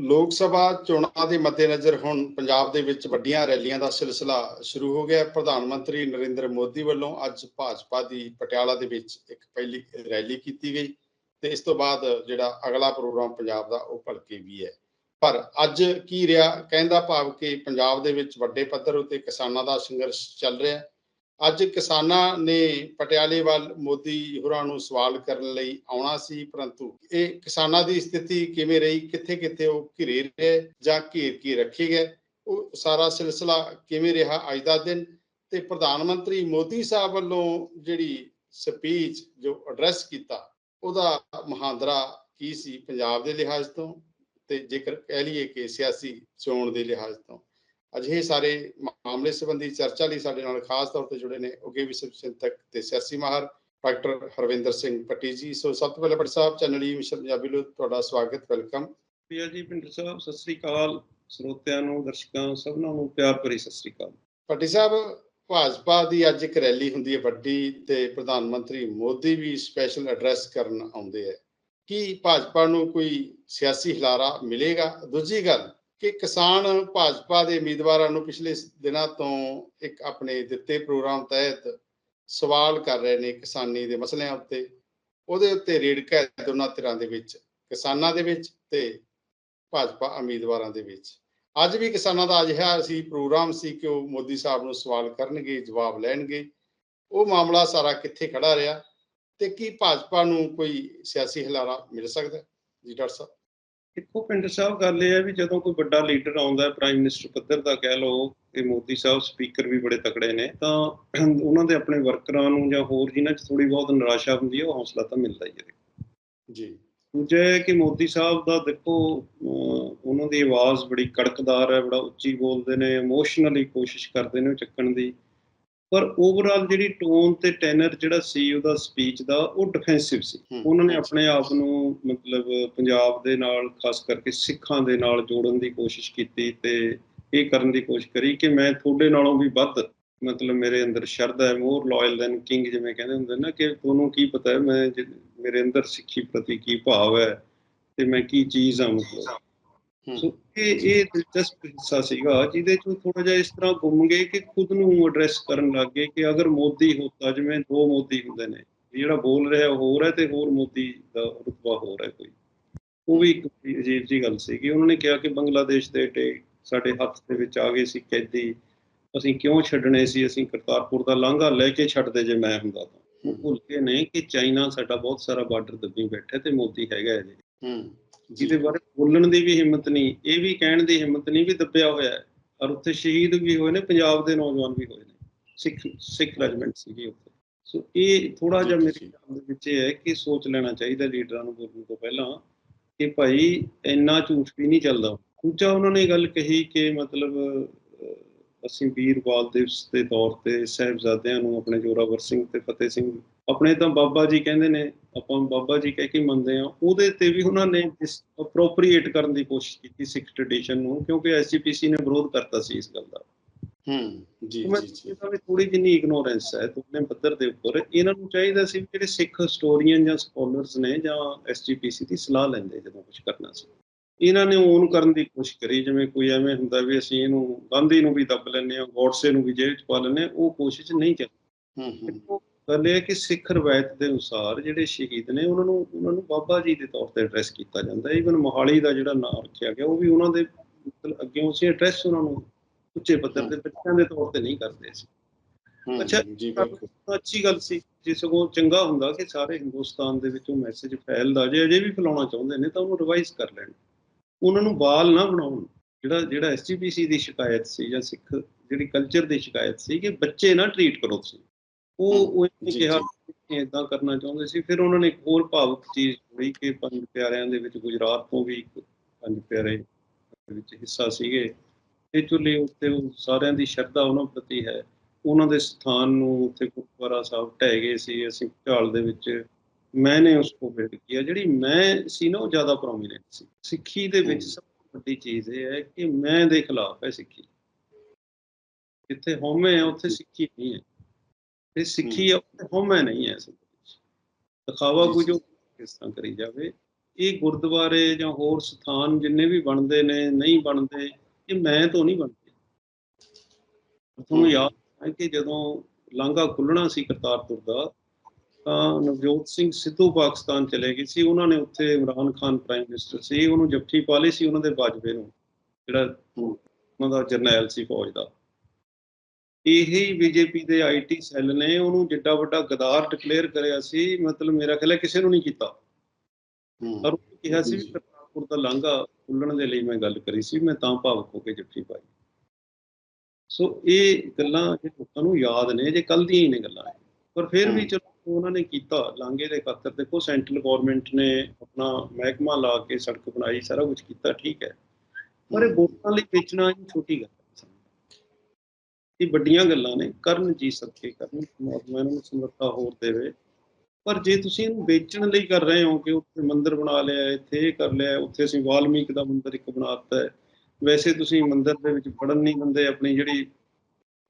ਲੋਕ ਸਭਾ ਚੋਣਾਂ ਦੇ ਮੱਦੇਨਜ਼ਰ ਹੁਣ ਪੰਜਾਬ ਦੇ ਵਿੱਚ ਵੱਡੀਆਂ ਰੈਲੀਆਂ ਦਾ ਸਿਲਸਿਲਾ ਸ਼ੁਰੂ ਹੋ ਗਿਆ ਪ੍ਰਧਾਨ ਮੰਤਰੀ ਨਰਿੰਦਰ ਮੋਦੀ ਵੱਲੋਂ ਅੱਜ ਭਾਜਪਾ ਦੀ ਪਟਿਆਲਾ ਦੇ ਵਿੱਚ ਇੱਕ ਪਹਿਲੀ ਰੈਲੀ ਕੀਤੀ ਗਈ ਤੇ ਇਸ ਤੋਂ ਬਾਅਦ ਜਿਹੜਾ ਅਗਲਾ ਪ੍ਰੋਗਰਾਮ ਪੰਜਾਬ ਦਾ ਉਹ ਭਲਕੇ ਵੀ ਹੈ। ਪਰ ਅੱਜ ਕੀ ਰਿਹਾ? ਕਹਿੰਦਾ ਭਾਵ ਕਿ ਪੰਜਾਬ ਦੇ ਵਿੱਚ ਵੱਡੇ ਪੱਧਰ ਉਤੇ ਕਿਸਾਨਾਂ ਦਾ ਸੰਘਰਸ਼ ਚੱਲ ਰਿਹਾ ਅੱਜ ਕਿਸਾਨਾਂ ਨੇ ਪਟਿਆਲੇ ਵੱਲ ਮੋਦੀ ਹੋਰਾਂ ਨੂੰ ਸਵਾਲ ਕਰਨ ਲਈ ਆਉਣਾ ਸੀ, ਪਰੰਤੂ ਇਹ ਕਿਸਾਨਾਂ ਦੀ ਸਥਿਤੀ ਕਿਵੇਂ ਰਹੀ ਕਿੱਥੇ ਕਿੱਥੇ ਉਹ ਘਿਰੇ ਰਹੇ ਜਾਂ ਘੇਰ ਕੇ ਰੱਖੇ ਗਏ, ਉਹ ਸਾਰਾ ਸਿਲਸਿਲਾ ਕਿਵੇਂ ਰਿਹਾ ਅੱਜ ਦਾ ਦਿਨ? ਤੇ ਪ੍ਰਧਾਨ ਮੰਤਰੀ ਮੋਦੀ ਸਾਹਿਬ ਵੱਲੋਂ ਜਿਹੜੀ ਸਪੀਚ ਜੋ ਐਡਰੈਸ ਕੀਤਾ, ਉਹਦਾ ਮਹਾਂਦਰਾ ਕੀ ਸੀ ਪੰਜਾਬ ਦੇ ਲਿਹਾਜ਼ ਤੋਂ? ਤੇ ਜੇਕਰ ਕਹਿ ਲਈਏ ਕਿ ਸਿਆਸੀ ਚੋਣ ਦੇ ਲਿਹਾਜ਼ ਤੋਂ। ਅਜਿਹੇ ਸਾਰੇ ਮਾਮਲੇ ਸੰਬੰਧੀ ਚਰਚਾ ਲਈ ਸਾਡੇ ਨਾਲ ਖਾਸ ਤੌਰ ਤੇ ਜੁੜੇ ਨੇ ਉਗੇ ਵਿਸ਼ਵ ਚਿੰਤਕ ਤੇ ਸਿਆਸੀ ਮਾਹਰ ਡਾਕਟਰ ਹਰਵਿੰਦਰ ਸਿੰਘ ਪੱਟੀ ਜੀ। ਸੋ ਸਭ ਤੋਂ ਪਹਿਲਾਂ ਪੱਟੀ ਸਾਹਿਬ ਚੈਨਲ ਮਿਸ਼ਨ ਪੰਜਾਬੀ ਲਈ ਤੁਹਾਡਾ ਸਵਾਗਤ ਵੈਲਕਮ। ਪ੍ਰਿਆ ਜੀ ਪਿੰਡਰ ਸਾਹਿਬ ਸਤਿ ਸ੍ਰੀ ਅਕਾਲ। ਸਰੋਤਿਆਂ ਨੂੰ ਦਰਸ਼ਕਾਂ ਸਭਨਾਂ ਨੂੰ ਪਿਆਰ ਭਰੀ ਸਤਿ ਸ੍ਰੀ ਅਕਾਲ। ਪੱਟੀ ਸਾਹਿਬ ਭਾਜਪਾ ਦੀ ਅੱਜ ਇੱਕ ਰੈਲੀ ਹੁੰਦੀ ਹੈ ਵੱਡੀ ਤੇ ਪ੍ਰਧਾਨ ਮੰਤਰੀ ਮੋਦੀ ਵੀ ਸਪੈਸ਼ਲ ਐਡਰੈਸ ਕਰਨ ਆਉਂਦੇ ਹੈ। ਕੀ ਭਾਜਪਾ ਨੂੰ ਕੋਈ ਸਿਆਸੀ ਹਿਲਾਰਾ ਮਿਲੇਗਾ? ਦੂਜੀ ਗੱਲ ਕਿ ਕਿਸਾਨ ਭਾਜਪਾ ਦੇ ਉਮੀਦਵਾਰਾਂ ਨੂੰ ਪਿਛਲੇ ਦਿਨਾਂ ਤੋਂ ਇੱਕ ਆਪਣੇ ਦਿੱਤੇ ਪ੍ਰੋਗਰਾਮ ਤਹਿਤ ਸਵਾਲ ਕਰ ਰਹੇ ਨੇ ਕਿਸਾਨੀ ਦੇ ਮਸਲਿਆਂ ਉੱਤੇ। ਉਹਦੇ ਉੱਤੇ ਰੇੜਕਾ ਹੈ ਦੋਨਾਂ ਧਿਰਾਂ ਦੇ ਵਿੱਚ, ਕਿਸਾਨਾਂ ਦੇ ਵਿੱਚ ਤੇ ਭਾਜਪਾ ਉਮੀਦਵਾਰਾਂ ਦੇ ਵਿੱਚ। ਅੱਜ ਵੀ ਕਿਸਾਨਾਂ ਦਾ ਅਜਿਹਾ ਸੀ, ਪ੍ਰੋਗਰਾਮ ਸੀ ਕਿ ਉਹ ਮੋਦੀ ਸਾਹਿਬ ਨੂੰ ਸਵਾਲ ਕਰਨਗੇ, ਜਵਾਬ ਲੈਣਗੇ। ਉਹ ਮਾਮਲਾ ਸਾਰਾ ਕਿੱਥੇ ਖੜਾ ਰਿਹਾ ਤੇ ਕੀ ਭਾਜਪਾ ਨੂੰ ਕੋਈ ਸਿਆਸੀ ਹਿਲਾਰਾ ਮਿਲ ਸਕਦਾ ਜੀ ਡਾਕਟਰ ਸਾਹਿਬ। ਇੱਕੋ ਪਿੰਡਰ ਸਾਹਿਬ ਗੱਲ ਇਹ ਹੈ ਵੀ ਜਦੋਂ ਕੋਈ ਵੱਡਾ ਲੀਡਰ ਆਉਂਦਾ ਹੈ ਪ੍ਰਾਈਮ ਮਿਨਿਸਟਰ ਪੱਧਰ ਦਾ ਕਹਿ ਲਓ ਕਿ ਮੋਦੀ ਸਾਹਿਬ ਸਪੀਕਰ ਵੀ ਬੜੇ ਤਕੜੇ ਨੇ ਤਾਂ ਉਹਨਾਂ ਦੇ ਆਪਣੇ ਵਰਕਰਾਂ ਨੂੰ ਜਾਂ ਹੋਰ ਜਿਨ੍ਹਾਂ 'ਚ ਥੋੜੀ ਬਹੁਤ ਨਿਰਾਸ਼ਾ ਹੁੰਦੀ ਹੈ ਉਹ ਹੌਸਲਾ ਤਾਂ ਮਿਲਦਾ ਹੀ ਹੈ। ਜੀ। ਦੂਜਾ ਕਿ ਮੋਦੀ ਸਾਹਿਬ ਦਾ ਦੇਖੋ ਉਹਨਾਂ ਦੀ ਆਵਾਜ਼ ਬੜੀ ਕੜਕਦਾਰ ਹੈ ਬੜਾ ਉੱਚੀ ਬੋਲਦੇ ਨੇ ਇਮੋਸ਼ਨਲੀ ਕੋਸ਼ਿਸ਼ ਕਰਦੇ ਨੇ ਉਹ ਚੱਕਣ ਦੀ। ਪਰ ਓਵਰਆਲ ਜਿਹੜੀ ਟੋਨ ਤੇ ਟੈਨਰ ਜਿਹੜਾ ਸੀ ਉਹਦਾ ਸਪੀਚ ਦਾ ਉਹ ਡਿਫੈਂਸਿਵ ਸੀ ਉਹਨਾਂ ਨੇ। ਆਪਣੇ ਆਪ ਨੂੰ ਮਤਲਬ ਪੰਜਾਬ ਦੇ ਨਾਲ ਖਾਸ ਕਰਕੇ ਸਿੱਖਾਂ ਦੇ ਨਾਲ ਜੋੜਨ ਦੀ ਕੋਸ਼ਿਸ਼ ਕੀਤੀ ਤੇ ਇਹ ਕਰਨ ਦੀ ਕੋਸ਼ਿਸ਼ ਕਰੀ ਕਿ ਮੈਂ ਤੁਹਾਡੇ ਨਾਲੋਂ ਵੀ ਵੱਧ ਮਤਲਬ ਮੇਰੇ ਅੰਦਰ ਸ਼ਰਧਾ ਹੈ ਮੋਰ ਲਾਇਲ ਦੈਨ ਕਿੰਗ ਜਿਵੇਂ ਕਹਿੰਦੇ ਹੁੰਦੇ ਨਾ ਕਿ ਤੁਹਾਨੂੰ ਕੀ ਪਤਾ ਹੈ ਮੈਂ ਮੇਰੇ ਅੰਦਰ ਸਿੱਖੀ ਪ੍ਰਤੀ ਕੀ ਭਾਵ ਹੈ ਤੇ ਮੈਂ ਕੀ ਚੀਜ਼ ਆ ਮਤਲਬ ਸੋ ਇਹ ਇਹ ਦਿਲਚਸਪ ਹਿੱਸਾ ਸੀਗਾ ਜਿਹਦੇ ਚ ਥੋੜਾ ਜਿਹਾ ਇਸ ਤਰ੍ਹਾਂ ਗੁੰਮ ਗਏ ਕਿ ਖੁਦ ਨੂੰ ਐਡਰੈਸ ਕਰਨ ਲੱਗ ਗਏ ਕਿ ਅਗਰ ਮੋਦੀ ਹੁੰਦਾ ਜਿਵੇਂ ਦੋ ਮੋਦੀ ਹੁੰਦੇ ਨੇ ਜਿਹੜਾ ਬੋਲ ਰਿਹਾ ਹੋਰ ਹੈ ਤੇ ਹੋਰ ਮੋਦੀ ਦਾ ਰੁਤਬਾ ਹੋਰ ਹੈ ਕੋਈ। ਉਹ ਵੀ ਇੱਕ ਅਜੀਬ ਜੀ ਗੱਲ ਸੀਗੀ। ਉਹਨਾਂ ਨੇ ਕਿਹਾ ਕਿ ਬੰਗਲਾਦੇਸ਼ ਦੇ ਏਟੇ ਸਾਡੇ ਹੱਥ ਦੇ ਵਿੱਚ ਆ ਗਏ ਸੀ ਕੈਦੀ। ਅਸੀਂ ਕਿਉਂ ਛੱਡਣੇ ਸੀ? ਅਸੀਂ ਕਰਤਾਰਪੁਰ ਦਾ ਲਾਂਘਾ ਲੈ ਕੇ ਛੱਡਦੇ ਜੇ ਮੈਂ ਹੁੰਦਾ ਤਾਂ। ਉਹ ਭੁੱਲ ਗਏ ਨੇ ਕਿ ਚਾਈਨਾ ਸਾਡਾ ਬਹੁਤ ਸਾਰਾ ਬਾਰਡਰ ਦੱਬੀ ਬੈਠਾ ਤੇ ਮੋਦੀ ਹੈਗਾ ਹੈ। ਹਮ, ਜੀ, ਜਿਹਦੇ ਬਾਰੇ ਬੋਲਣ ਦੀ ਵੀ ਹਿੰਮਤ ਨਹੀਂ ਇਹ ਵੀ ਕਹਿਣ ਦੀ ਹਿੰਮਤ ਨਹੀਂ ਵੀ ਦੱਬਿਆ ਹੋਇਆ ਹੈ। ਔਰ ਉੱਥੇ ਸ਼ਹੀਦ ਵੀ ਹੋਏ ਨੇ ਪੰਜਾਬ ਦੇ ਨੌਜਵਾਨ ਵੀ ਹੋਏ ਨੇ। ਸਿੱਖ ਸਿੱਖ ਰੈਜੀਮੈਂਟ ਸੀਗੀ ਉੱਥੇ। ਸੋ ਇਹ ਥੋੜਾ ਜਿਹਾ ਮੇਰੇ। ਖਿਆਲ ਦੇ ਵਿੱਚ ਇਹ ਹੈ ਕਿ ਸੋਚ ਲੈਣਾ ਚਾਹੀਦਾ ਲੀਡਰਾਂ ਨੂੰ ਬੋਲਣ ਤੋਂ ਪਹਿਲਾਂ ਕਿ ਭਾਈ ਇੰਨਾ ਝੂਠ ਵੀ ਨਹੀਂ ਚੱਲਦਾ। ਦੂਜਾ ਉਹਨਾਂ ਨੇ ਗੱਲ ਕਹੀ ਕਿ ਮਤਲਬ ਅਸੀਂ ਵੀਰ ਬਾਲ ਦਿਵਸ ਦੇ ਤੌਰ ਤੇ ਸਾਹਿਬਜ਼ਾਦਿਆਂ ਨੂੰ ਆਪਣੇ ਜੋਰਾਵਰ ਸਿੰਘ ਤੇ ਫਤਿਹ ਸਿੰਘ ਆਪਣੇ ਤਾਂ ਬਾਬਾ ਜੀ ਕਹਿੰਦੇ ਨੇ ਆਪਾਂ ਬਾਬਾ ਜੀ ਕਹਿ ਕੇ ਮੰਨਦੇ ਆ ਉਹਦੇ ਤੇ ਵੀ ਉਹਨਾਂ ਨੇ ਅਪਰੋਪਰੀਏਟ ਕਰਨ ਦੀ ਕੋਸ਼ਿਸ਼ ਕੀਤੀ ਸਿੱਖ ਟ੍ਰੈਡੀਸ਼ਨ ਨੂੰ ਕਿਉਂਕਿ ਐਸਜੀਪੀਸੀ ਨੇ ਵਿਰੋਧ ਕਰਤਾ ਸੀ ਇਸ ਗੱਲ ਦਾ। ਹਮ, ਜੀ ਜੀ ਜੀ। ਇਹਦਾ ਵੀ ਥੋੜੀ ਜਿੰਨੀ ਇਗਨੋਰੈਂਸ ਹੈ ਦੋਨੇ ਪੱਧਰ ਦੇ ਉੱਪਰ ਇਹਨਾਂ ਨੂੰ ਚਾਹੀਦਾ ਸੀ ਜਿਹੜੇ ਸਿੱਖ ਹਿਸਟੋਰੀਅਨ ਜਾਂ ਸਕਾਲਰਸ ਨੇ ਜਾਂ ਐਸਜੀਪੀਸੀ ਦੀ ਸਲਾਹ ਲੈਂਦੇ ਜਦੋਂ ਕੁਝ ਕਰਨਾ ਸੀ। ਇਹਨਾਂ ਨੇ ਓਨ ਕਰਨ ਦੀ ਕੋਸ਼ਿਸ਼ ਕਰੀ ਜਿਵੇਂ ਕੋਈ ਐਵੇਂ ਹੁੰਦਾ ਵੀ ਅਸੀਂ ਇਹਨੂੰ ਗਾਂਧੀ ਨੂੰ ਵੀ ਦੱਬ ਲੈਂਦੇ ਹਾਂ ਗੋਡਸੇ ਨੂੰ ਵੀ ਜੇਲ੍ਹ ਚ ਪਾ ਹਾਂ ਉਹ ਕੋਸ਼ਿਸ਼ ਨਹੀਂ ਚੱਲੀ ਹਮ, ਦੇਖੋ, ਗੱਲ ਇਹ ਹੈ ਕਿ ਸਿੱਖ ਰਵਾਇਤ ਦੇ ਅਨੁਸਾਰ ਜਿਹੜੇ ਸ਼ਹੀਦ ਨੇ ਉਹਨਾਂ ਨੂੰ ਉਹਨਾਂ ਨੂੰ ਬਾਬਾ ਜੀ ਦੇ ਤੌਰ ਤੇ ਐਡਰੈਸ ਕੀਤਾ ਜਾਂਦਾ ਹੈ। ਈਵਨ ਮੋਹਾਲੀ ਦਾ ਜਿਹੜਾ ਨਾਮ ਰੱਖਿਆ ਗਿਆ ਉਹ ਵੀ ਉਹਨਾਂ ਦੇ ਮਤਲਬ ਅੱਗੇ ਉਸੇ ਐਡਰੈਸ ਉਹਨਾਂ ਨੂੰ ਉੱਚੇ ਪੱਧਰ ਦੇ ਬੱਚਿਆਂ ਦੇ ਤੌਰ ਤੇ ਨਹੀਂ ਕਰਦੇ ਸੀ। ਅੱਛਾ, ਜੀ ਬਿਲਕੁਲ। ਅੱਛੀ ਗੱਲ ਸੀ ਜੇ ਸਗੋਂ ਚੰਗਾ ਹੁੰਦਾ ਕਿ ਸਾਰੇ ਹਿੰਦੁਸਤਾਨ ਦੇ ਵਿੱਚ ਉਹ ਮੈਸੇਜ ਫੈਲਦਾ ਜੇ ਅਜੇ ਵੀ ਫੈਲਾਉਣਾ ਚਾਹੁੰਦੇ ਨੇ ਤਾਂ ਉਹਨੂੰ ਰਿਵਾਈਜ਼ ਕਰ ਲੈਣ। ਉਹਨਾਂ ਨੂੰ ਬਾਲ ਨਾ ਬਣਾਉਣ। ਜਿਹੜਾ ਜਿਹੜਾ ਐਸਜੀਪੀਸੀ ਦੀ ਸ਼ਿਕਾਇਤ ਸੀ ਜਾਂ ਸਿੱਖ ਜਿਹੜੀ ਕਲਚਰ ਦੀ ਸ਼ਿਕਾਇਤ ਸੀ ਕਿ ਬੱਚੇ ਨਾ ਟਰੀਟ ਕਰੋ ਤੁਸੀਂ। ਉਹ ਉਹ ਇਹਨੇ ਜੀ, ਕਿਹਾ ਕਿ ਇਦਾਂ ਕਰਨਾ ਚਾਹੁੰਦੇ ਸੀ। ਫਿਰ ਉਹਨਾਂ ਨੇ ਇੱਕ ਹੋਰ ਭਾਵੁਕ ਚੀਜ਼ ਹੋਈ ਕਿ ਪੰਜ ਪਿਆਰਿਆਂ ਦੇ ਵਿੱਚ ਗੁਜਰਾਤ ਤੋਂ ਵੀ ਇੱਕ ਪੰਜ ਪਿਆਰੇ ਵਿੱਚ ਹਿੱਸਾ ਸੀਗੇ। ਇਹ ਚੁੱਲੇ ਉੱਤੇ ਉਹ ਸਾਰਿਆਂ ਦੀ ਸ਼ਰਧਾ ਉਹਨਾਂ ਪ੍ਰਤੀ ਹੈ। ਉਹਨਾਂ ਦੇ ਸਥਾਨ ਨੂੰ ਉੱਥੇ ਗੁਰਦੁਆਰਾ ਸਾਹਿਬ ਢਹਿ ਗਏ ਸੀ। ਅਸੀਂ ਝਾਲ ਦੇ ਵਿੱਚ ਮੈਨੇ ਉਸਕੋ ਬਿਲਡ ਕੀਤਾ ਜਿਹੜੀ ਮੈਂ ਸੀ ਨਾ ਉਹ ਜ਼ਿਆਦਾ ਪ੍ਰੋਮੀਨੈਂਟ ਸੀ। ਸਿੱਖੀ ਦੇ ਵਿੱਚ। ਸਭ ਤੋਂ ਵੱਡੀ ਚੀਜ਼ ਇਹ ਹੈ ਕਿ ਮੈਂ ਦੇ ਖਿਲਾਫ ਹੈ ਸਿੱਖੀ। ਜਿੱਥੇ ਹਉਮੈ ਹੈ ਉੱਥੇ ਸਿੱਖੀ ਨਹੀਂ ਹੈ। ਤੇ ਸਿੱਖੀ ਉੱਥੇ ਹਉਮੈ ਨਹੀਂ ਹੈ ਅਸਲ ਵਿੱਚ। ਦਿਖਾਵਾ ਜੋ ਕਿਸ ਤਰ੍ਹਾਂ ਕਰੀ ਜਾਵੇ ਇਹ ਗੁਰਦੁਆਰੇ ਜਾਂ ਹੋਰ ਸਥਾਨ ਜਿੰਨੇ ਵੀ ਬਣਦੇ ਨੇ ਨਹੀਂ ਬਣਦੇ ਇਹ ਮੈਂ ਤੋਂ ਨਹੀਂ ਬਣਦੇ। ਤੁਹਾਨੂੰ। ਯਾਦ ਹੈ ਕਿ ਜਦੋਂ ਲਾਂਘਾ ਖੁੱਲਣਾ ਸੀ ਕਰਤਾਰਪੁਰ ਦਾ ਤਾਂ ਨਵਜੋਤ ਸਿੰਘ ਸਿੱਧੂ ਪਾਕਿਸਤਾਨ ਚਲੇ ਗਏ ਸੀ ਉਹਨਾਂ ਨੇ ਉੱਥੇ ਇਮਰਾਨ ਖਾਨ ਪ੍ਰਾਈਮ ਮਿਨਿਸਟਰ ਸੀ ਉਹਨੂੰ ਜੱਫੀ ਪਾ ਲਈ ਸੀ ਉਹਨਾਂ ਦੇ ਬਾਜਵੇ ਨੂੰ ਜਿਹੜਾ। ਉਹਨਾਂ ਦਾ ਜਰਨੈਲ ਸੀ ਫੌਜ ਦਾ ਇਹੀ ਬੀਜੇਪੀ ਦੇ ਆਈਟੀ ਸੈੱਲ ਨੇ ਉਹਨੂੰ ਜਿੱਡਾ ਵੱਡਾ ਗਦਾਰ ਡਿਕਲੇਅਰ ਕਰਿਆ ਸੀ ਮਤਲਬ ਮੇਰਾ ਖਿਆਲ ਹੈ ਕਿਸੇ ਨੂੰ ਨਹੀਂ ਕੀਤਾ ਪਰ ਉਹ ਕਿਹਾ ਸੀ। ਕਰਤਾਰਪੁਰ ਦਾ ਲਾਂਘਾ ਖੁੱਲਣ ਦੇ ਲਈ ਮੈਂ ਗੱਲ ਕਰੀ ਸੀ ਮੈਂ ਤਾਂ ਭਾਵੁਕ ਹੋ ਕੇ ਜੱਫੀ ਪਾਈ ਸੋ ਇਹ ਗੱਲਾਂ ਜੇ ਲੋਕਾਂ ਨੂੰ ਯਾਦ ਨੇ ਜੇ ਕੱਲ ਦੀਆਂ ਹੀ ਨੇ ਗੱਲਾਂ ਇਹ। ਪਰ ਫਿਰ ਵੀ। ਚਲੋ ਉਹਨਾਂ ਨੇ ਕੀਤਾ ਲਾਂਘੇ ਦੇ ਖਾਤਰ ਦੇਖੋ ਸੈਂਟਰਲ ਗਵਰਨਮੈਂਟ ਨੇ ਆਪਣਾ ਮਹਿਕਮਾ ਲਾ ਕੇ ਸੜਕ ਬਣਾਈ ਸਾਰਾ ਕੁਝ ਕੀਤਾ ਠੀਕ ਹੈ। ਪਰ ਇਹ ਵੋਟਾਂ ਲਈ ਵੇਚਣਾ ਇਹ ਛੋਟੀ ਗੱਲ ਹੈ ਇਹ ਵੱਡੀਆਂ ਗੱਲਾਂ ਨੇ ਕਰਨ ਜੀ ਸਕੇ ਕਰਨ ਪਰਮਾਤਮਾ ਇਹਨਾਂ ਨੂੰ ਸਮਰੱਥਾ ਹੋਰ ਦੇਵੇ। ਪਰ ਜੇ ਤੁਸੀਂ ਇਹਨੂੰ ਵੇਚਣ ਲਈ ਕਰ ਰਹੇ ਹੋ ਕਿ ਉੱਥੇ ਮੰਦਿਰ ਬਣਾ ਲਿਆ ਇੱਥੇ ਇਹ ਕਰ ਲਿਆ ਉੱਥੇ ਅਸੀਂ ਵਾਲਮੀਕ ਦਾ ਮੰਦਿਰ ਇੱਕ ਬਣਾਤਾ ਹੈ ਵੈਸੇ ਤੁਸੀਂ ਮੰਦਿਰ ਦੇ ਵਿੱਚ ਵੜਨ ਨਹੀਂ ਦਿੰਦੇ ਆਪਣੀ ਜਿਹੜੀ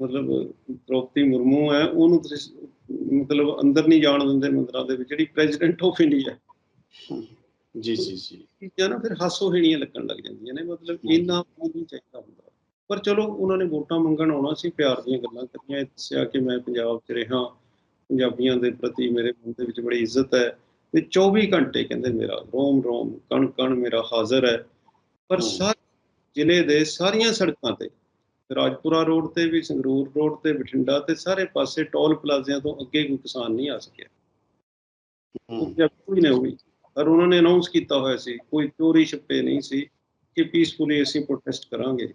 ਮਤਲਬ ਦ੍ਰੋਪਦੀ ਮੁਰਮੂ ਹੈ ਉਹਨੂੰ ਤੁਸੀਂ ਮਤਲਬ ਅੰਦਰ ਨਹੀਂ ਜਾਣ ਦਿੰਦੇ ਮੰਦਿਰਾਂ ਦੇ ਵਿੱਚ ਜਿਹੜੀ ਪ੍ਰੈਜ਼ੀਡੈਂਟ ਆਫ ਇੰਡੀਆ ਜੀ ਜੀ ਜੀ ਚੀਜ਼ਾਂ ਨਾ ਫਿਰ ਹਾਸੋਹੀਣੀਆਂ ਲੱਗਣ ਲੱਗ ਜਾਂਦੀਆਂ ਨੇ ਮਤਲਬ। ਇੰਨਾ ਨਹੀਂ ਚਾਹੀਦਾ ਹੁੰਦਾ ਪਰ ਚਲੋ ਉਹਨਾਂ ਨੇ ਵੋਟਾਂ ਮੰਗਣ ਆਉਣਾ ਸੀ ਪਿਆਰ ਦੀਆਂ ਗੱਲਾਂ ਕਰੀਆਂ ਦੱਸਿਆ ਕਿ ਮੈਂ ਪੰਜਾਬ 'ਚ ਰਿਹਾ ਪੰਜਾਬੀਆਂ ਦੇ ਪ੍ਰਤੀ ਮੇਰੇ ਮਨ ਦੇ ਵਿੱਚ ਬੜੀ ਇੱਜ਼ਤ ਹੈ ਤੇ 24 ਘੰਟੇ ਕਹਿੰਦੇ ਮੇਰਾ ਰੋਮ ਰੋਮ ਕਣ ਕਣ ਮੇਰਾ ਹਾਜ਼ਰ ਹੈ ਪਰ। ਸਾਰੇ ਜ਼ਿਲ੍ਹੇ ਦੇ ਸਾਰੀਆਂ ਸੜਕਾਂ ਤੇ ਰਾਜਪੁਰਾ ਰੋਡ ਤੇ ਵੀ ਸੰਗਰੂਰ ਰੋਡ ਤੇ ਬਠਿੰਡਾ ਤੇ ਸਾਰੇ ਪਾਸੇ ਟੋਲ ਪਲਾਜ਼ਿਆਂ ਤੋਂ ਅੱਗੇ ਕੋਈ ਕਿਸਾਨ ਨਹੀਂ ਆ ਸਕਿਆ। ਹੂੰ। ਜਦ ਕੋਈ ਨਹੀਂ ਹੋਈ। ਪਰ ਉਹਨਾਂ ਨੇ ਅਨਾਉਂਸ ਕੀਤਾ ਹੋਇਆ ਸੀ ਕੋਈ ਚੋਰੀ ਛੱਪੇ ਨਹੀਂ ਸੀ ਕਿ ਪੀਸਫੁਲੀ ਅਸੀਂ ਪ੍ਰੋਟੈਸਟ ਕਰਾਂਗੇ।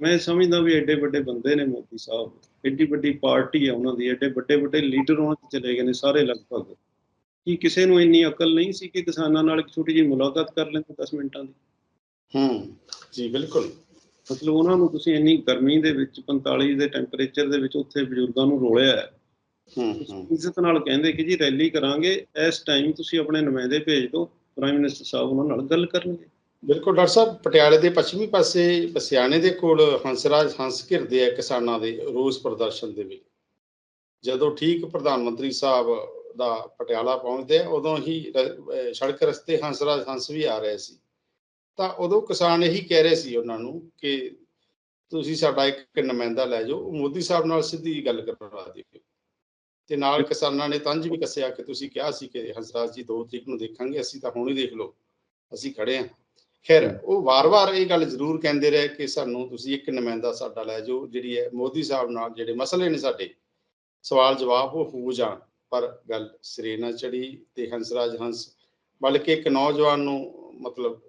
ਮੈਂ ਸਮਝਦਾ ਵੀ ਐਡੇ ਵੱਡੇ ਬੰਦੇ ਨੇ ਮੋਦੀ ਸਾਹਿਬ। ਐਡੀ ਵੱਡੀ ਪਾਰਟੀ ਹੈ ਉਹਨਾਂ ਦੀ ਐਡੇ ਵੱਡੇ ਵੱਡੇ ਲੀਡਰ ਉਹਨਾਂ 'ਚ ਚਲੇ ਗਏ ਨੇ ਸਾਰੇ ਲਗਭਗ। ਕੀ ਕਿਸੇ ਨੂੰ ਇੰਨੀ ਅਕਲ ਨਹੀਂ ਸੀ ਕਿ ਕਿਸਾਨਾਂ ਨਾਲ ਇੱਕ ਛੋਟੀ ਜਿਹੀ ਮੁਲਾਕਾਤ ਕਰ ਲੈਂਦੇ 10 ਮਿੰਟਾਂ ਦੀ? ਹੂੰ। ਜੀ ਬਿਲਕੁਲ। ਮਤਲਬ ਉਹਨਾਂ ਨੂੰ ਤੁਸੀਂ ਇੰਨੀ ਗਰਮੀ ਦੇ ਵਿੱਚ 45 ਦੇ ਟੈਂਪਰੇਚਰ ਦੇ ਵਿੱਚ ਉੱਥੇ ਬਜ਼ੁਰਗਾਂ ਨੂੰ ਰੋਲਿਆ ਹੈ। ਹੂੰ ਹੂੰ। ਇੱਜ਼ਤ ਨਾਲ ਕਹਿੰਦੇ ਕਿ ਜੀ ਰੈਲੀ ਕਰਾਂਗੇ ਇਸ ਟਾਈਮ ਤੁਸੀਂ ਆਪਣੇ ਨੁਮਾਇੰਦੇ ਭੇਜ ਦਿਓ ਪ੍ਰਾਈਮ ਮਿਨਿਸਟਰ ਸਾਹਿਬ ਉਹਨਾਂ ਨਾਲ ਗੱਲ ਕਰਨਗੇ। ਬਿਲਕੁਲ ਡਾਕਟਰ ਸਾਹਿਬ ਪਟਿਆਲੇ ਦੇ ਪੱਛਮੀ ਪਾਸੇ ਬਸਿਆਣੇ ਦੇ ਕੋਲ ਹੰਸਰਾਜ ਹੰਸ ਘਿਰਦੇ ਆ ਕਿਸਾਨਾਂ ਦੇ ਰੋਸ ਪ੍ਰਦਰਸ਼ਨ ਦੇ ਵਿੱਚ। ਜਦੋਂ ਠੀਕ ਪ੍ਰਧਾਨ ਮੰਤਰੀ ਸਾਹਿਬ ਦਾ ਪਟਿਆਲਾ ਪਹੁੰਚਦੇ ਆ ਉਦੋਂ ਹੀ ਸੜਕ ਰਸਤੇ ਹੰਸਰਾਜ ਹੰਸ ਵੀ ਆ ਰਹੇ ਸੀ। ਤਾਂ ਉਦੋਂ ਕਿਸਾਨ ਇਹੀ ਕਹਿ ਰਹੇ ਸੀ ਉਹਨਾਂ ਨੂੰ ਕਿ ਤੁਸੀਂ ਸਾਡਾ ਇੱਕ ਨੁਮਾਇੰਦਾ ਲੈ ਜਾਓ ਮੋਦੀ ਸਾਹਿਬ ਨਾਲ ਸਿੱਧੀ ਗੱਲ ਕਰਵਾ ਦਿਓ। ਤੇ ਨਾਲ ਕਿਸਾਨਾਂ ਨੇ ਤੰਜ ਵੀ ਕੱਸਿਆ ਕਿ ਤੁਸੀਂ ਕਿਹਾ ਸੀ ਕਿ ਹੰਸਰਾਜ ਜੀ 2 ਤਰੀਕ ਨੂੰ ਦੇਖਾਂਗੇ ਅਸੀਂ ਤਾਂ ਹੁਣ ਹੀ ਦੇਖ ਲਓ ਅਸੀਂ ਖੜੇ ਹਾਂ। ਖੈਰ ਉਹ ਵਾਰ-ਵਾਰ ਇਹ ਗੱਲ ਜ਼ਰੂਰ ਕਹਿੰਦੇ ਰਹੇ ਕਿ ਸਾਨੂੰ ਤੁਸੀਂ ਇੱਕ ਨੁਮਾਇੰਦਾ ਸਾਡਾ ਲੈ ਜਾਓ ਜਿਹੜੀ ਹੈ ਮੋਦੀ ਸਾਹਿਬ ਨਾਲ ਜਿਹੜੇ ਮਸਲੇ ਨੇ ਸਾਡੇ ਸਵਾਲ ਜਵਾਬ ਉਹ ਹੋ ਜਾਣ ਪਰ ਗੱਲ ਸਿਰੇ ਨਾ ਚੜੀ ਤੇ ਹੰਸਰਾਜ ਹੰਸ ਬਲਕਿ ਇੱਕ ਨੌਜਵਾਨ ਨੂੰ ਮਤਲਬ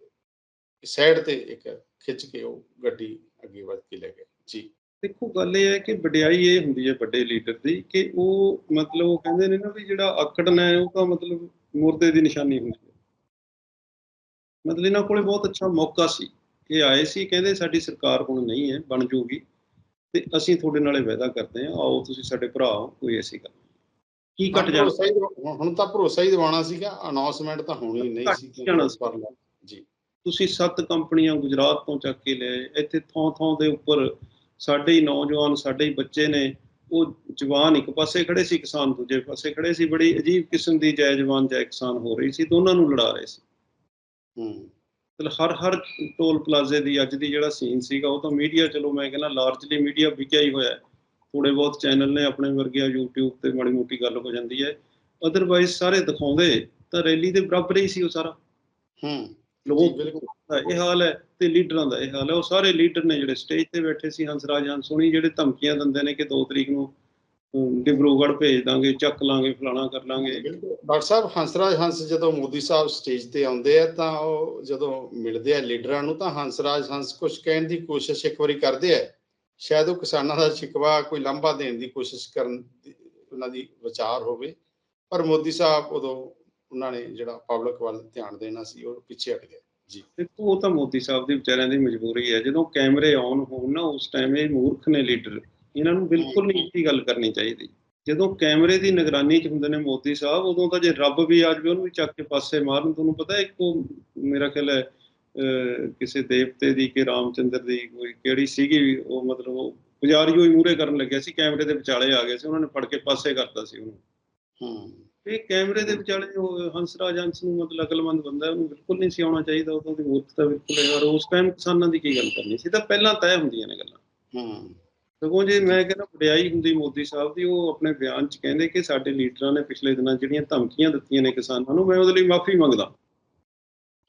ਸਾਈਡ ਤੇ ਇੱਕ ਖਿੱਚ ਕੇ ਉਹ ਗੱਡੀ ਅੱਗੇ ਵੱਧ ਕੇ ਲੈ ਗਏ। ਜੀ। ਦੇਖੋ ਗੱਲ ਇਹ ਹੈ ਕਿ ਵਡਿਆਈ ਇਹ ਹੁੰਦੀ ਹੈ ਵੱਡੇ ਲੀਡਰ ਦੀ ਕਿ ਉਹ ਮਤਲਬ ਉਹ ਕਹਿੰਦੇ ਨੇ ਨਾ ਵੀ ਜਿਹੜਾ ਆਕੜਨਾ ਹੈ ਉਹ ਤਾਂ ਮਤਲਬ ਮੁਰਦੇ ਦੀ ਨਿਸ਼ਾਨੀ ਹੁੰਦੀ ਹੈ। ਮਤਲਬ ਇਹਨਾਂ ਕੋਲੇ ਬਹੁਤ ਅੱਛਾ ਮੌਕਾ ਸੀ ਇਹ ਆਏ ਸੀ ਕਹਿੰਦੇ ਸਾਡੀ ਸਰਕਾਰ ਹੁਣ ਨਹੀਂ ਹੈ ਬਣ ਜੂਗੀ ਤੇ ਅਸੀਂ ਤੁਹਾਡੇ ਨਾਲੇ ਵਾਅਦਾ ਕਰਦੇ ਹਾਂ ਆਓ ਤੁਸੀਂ ਸਾਡੇ ਭਰਾ ਕੋਈ ਐਸੀ ਗੱਲ ਕੀ ਘਟ ਜਾਣਾ? ਹੁਣ ਤਾਂ ਭਰੋਸਾ ਹੀ ਦਿਵਾਉਣਾ ਸੀਗਾ ਅਨਾਉਂਸਮੈਂਟ ਤਾਂ ਹੋਣੀ ਨਹੀਂ ਸੀ ਜੀ। ਤੁਸੀਂ ਸੱਤ ਕੰਪਨੀਆਂ ਗੁਜਰਾਤ ਤੋਂ ਚੱਕ ਕੇ ਲਿਆਏ। ਇੱਥੇ ਥਾਂ ਥਾਂ ਦੇ ਉੱਪਰ ਸਾਡੇ ਹੀ ਨੌਜਵਾਨ ਸਾਡੇ ਹੀ ਬੱਚੇ ਨੇ। ਉਹ ਜਵਾਨ ਇੱਕ ਪਾਸੇ ਖੜੇ ਸੀ ਕਿਸਾਨ ਦੂਜੇ ਪਾਸੇ ਖੜੇ ਸੀ। ਬੜੀ ਅਜੀਬ ਕਿਸਮ ਦੀ ਜੈ ਜਵਾਨ ਜੈ ਕਿਸਾਨ ਹੋ ਰਹੀ ਸੀ ਦੋਨਾਂ ਨੂੰ ਲੜਾ ਰਹੇ ਸੀ। ਹੂੰ। ਮਤਲਬ ਹਰ ਹਰ ਟੋਲ ਪਲਾਜ਼ੇ ਦੀ ਅੱਜ ਦੀ ਜਿਹੜਾ ਸੀਨ ਸੀਗਾ ਉਹ ਤਾਂ ਮੀਡੀਆ ਚਲੋ ਮੈਂ ਕਹਿੰਦਾ ਲਾਰਜਲੀ ਮੀਡੀਆ ਵਿਕਿਆ ਹੀ ਹੋਇਆ ਥੋੜੇ ਬਹੁਤ ਚੈਨਲ ਨੇ ਆਪਣੇ ਵਰਗਿਆ YouTube ਤੇ ਮਾੜੀ ਮੋਟੀ ਗੱਲ ਹੋ ਜਾਂਦੀ ਹੈ। ਅਦਰਵਾਈਜ਼ ਸਾਰੇ ਦਿਖਾਉਂਦੇ ਤਾਂ ਰੈਲੀ ਦੇ ਬਰਾਬਰ ਹੀ ਸੀ ਉਹ ਸਾਰਾ। ਹੂੰ। ਲੋਕ ਬਿਲਕੁਲ ਦਾ ਇਹ ਹਾਲ ਹੈ ਤੇ ਲੀਡਰਾਂ ਦਾ ਇਹ ਹਾਲ ਹੈ। ਉਹ ਸਾਰੇ ਲੀਡਰ ਨੇ ਜਿਹੜੇ ਸਟੇਜ ਤੇ ਬੈਠੇ ਸੀ ਹੰਸਰਾਜ ਹੰਸੋਣੀ ਜਿਹੜੇ ਧਮਕੀਆਂ ਦਿੰਦੇ ਨੇ ਕਿ 2 ਤਰੀਕ ਨੂੰ ਅਮ, ਡਿਬਰੂਗੜ੍ਹ ਭੇਜ ਦਾਂਗੇ ਚੱਕ ਲਾਂਗੇ ਫਲਾਣਾ ਕਰ ਲਾਂਗੇ। ਡਾਕਟਰ ਸਾਹਿਬ ਹੰਸਰਾਜ ਹੰਸ ਜਦੋਂ ਮੋਦੀ ਸਾਹਿਬ ਸਟੇਜ ਤੇ ਆਉਂਦੇ ਆ ਤਾਂ ਉਹ ਜਦੋਂ ਮਿਲਦੇ ਆ ਲੀਡਰਾਂ ਨੂੰ ਤਾਂ ਹੰਸਰਾਜ ਹੰਸ ਕੁਝ ਕਹਿਣ ਦੀ ਕੋਸ਼ਿਸ਼ ਇੱਕ ਵਾਰੀ ਕਰਦੇ ਆ। ਸ਼ਾਇਦ ਉਹ ਕਿਸਾਨਾਂ ਦਾ ਸ਼ਿਕਵਾ ਕੋਈ ਲੰਬਾ ਦੇਣ ਦੀ ਕੋਸ਼ਿਸ਼ ਕਰਨ ਉਹਨਾਂ ਦੀ ਵਿਚਾਰ ਹੋਵੇ। ਪਰ ਮੋਦੀ ਸਾਹਿਬ ਉਦੋਂ ਉਹਨਾਂ ਨੇ ਜਿਹੜਾ ਪਬਲਿਕ ਵੱਲ ਧਿਆਨ ਦੇਣਾ ਸੀ ਉਹ ਪਿੱਛੇ ਹਟ ਗਏ ਜੀ। ਦੇਖੋ ਉਹ ਤਾਂ ਮੋਦੀ ਸਾਹਿਬ ਦੀ ਵਿਚਾਰਿਆਂ ਦੀ ਮਜਬੂਰੀ ਹੈ। ਜਦੋਂ ਕੈਮਰੇ ਆਨ ਹੋਣ ਨਾ ਉਸ ਟਾਈਮ ਇਹ ਮੂਰਖ ਨੇ ਲੀਡਰ ਇਹਨਾਂ ਨੂੰ ਬਿਲਕੁਲ ਨਹੀਂ ਇੱਥੇ ਗੱਲ ਕਰਨੀ ਚਾਹੀਦੀ। ਜਦੋਂ ਕੈਮਰੇ ਦੀ ਨਿਗਰਾਨੀ 'ਚ ਹੁੰਦੇ ਨੇ ਮੋਦੀ ਸਾਹਿਬ ਉਦੋਂ ਤਾਂ ਜੇ ਰੱਬ ਵੀ ਆ ਜਾਵੇ ਉਹਨੂੰ ਵੀ ਚੱਕ ਕੇ ਪਾਸੇ ਮਾਰਨ ਤੁਹਾਨੂੰ ਪਤਾ ਇੱਕ ਉਹ ਮੇਰਾ ਖਿਆਲ ਹੈ ਕਿਸੇ ਦੇਵਤੇ ਦੀ ਕਿ ਰਾਮਚੰਦਰ ਦੀ ਕੋਈ ਕਿਹੜੀ ਸੀਗੀ ਉਹ ਮਤਲਬ ਉਹ ਪੁਜਾਰੀ ਹੋਈ ਮੂਰੇ ਕਰਨ ਲੱਗਿਆ ਸੀ ਕੈਮਰੇ ਦੇ ਵਿਚਾਲੇ ਆ ਗਏ ਸੀ ਉਹਨਾਂ ਨੇ ਫੜ ਕੇ ਪਾਸੇ ਕਰਤਾ ਸੀ ਉਹਨੂੰ। ਹੂੰ। ਇਹ ਕੈਮਰੇ ਦੇ ਵਿਚਾਲੇ ਉਹ ਹੰਸਰਾਜ ਹੰਸ ਨੂੰ ਮਤਲਬ ਅਕਲਮੰਦ ਬੰਦਾ ਉਹਨੂੰ ਬਿਲਕੁਲ ਨਹੀਂ ਸੀ ਆਉਣਾ ਚਾਹੀਦਾ ਉਦੋਂ ਦੀ ਮੂਰਖਤਾ ਬਿਲਕੁਲ ਹੈ ਔਰ ਉਸ ਟਾਈਮ ਕਿਸਾਨਾਂ ਦੀ ਕੀ ਗੱਲ ਕਰਨੀ ਸੀ? ਤਾਂ ਪਹਿਲਾਂ ਤੈਅ ਹੁੰਦੀਆਂ ਨੇ ਗੱਲਾਂ। ਹੂੰ। ਸਗੋਂ ਜੇ ਮੈਂ ਕਹਿੰਦਾ ਵਡਿਆਈ ਹੁੰਦੀ ਮੋਦੀ ਸਾਹਿਬ ਦੀ ਉਹ ਆਪਣੇ ਬਿਆਨ 'ਚ ਕਹਿੰਦੇ ਕਿ ਸਾਡੇ ਲੀਡਰਾਂ ਨੇ ਪਿਛਲੇ ਦਿਨਾਂ ਜਿਹੜੀਆਂ ਧਮਕੀਆਂ ਦਿੱਤੀਆਂ ਨੇ ਕਿਸਾਨਾਂ ਨੂੰ ਮੈਂ ਉਹਦੇ ਲਈ ਮਾਫੀ ਮੰਗਦਾ।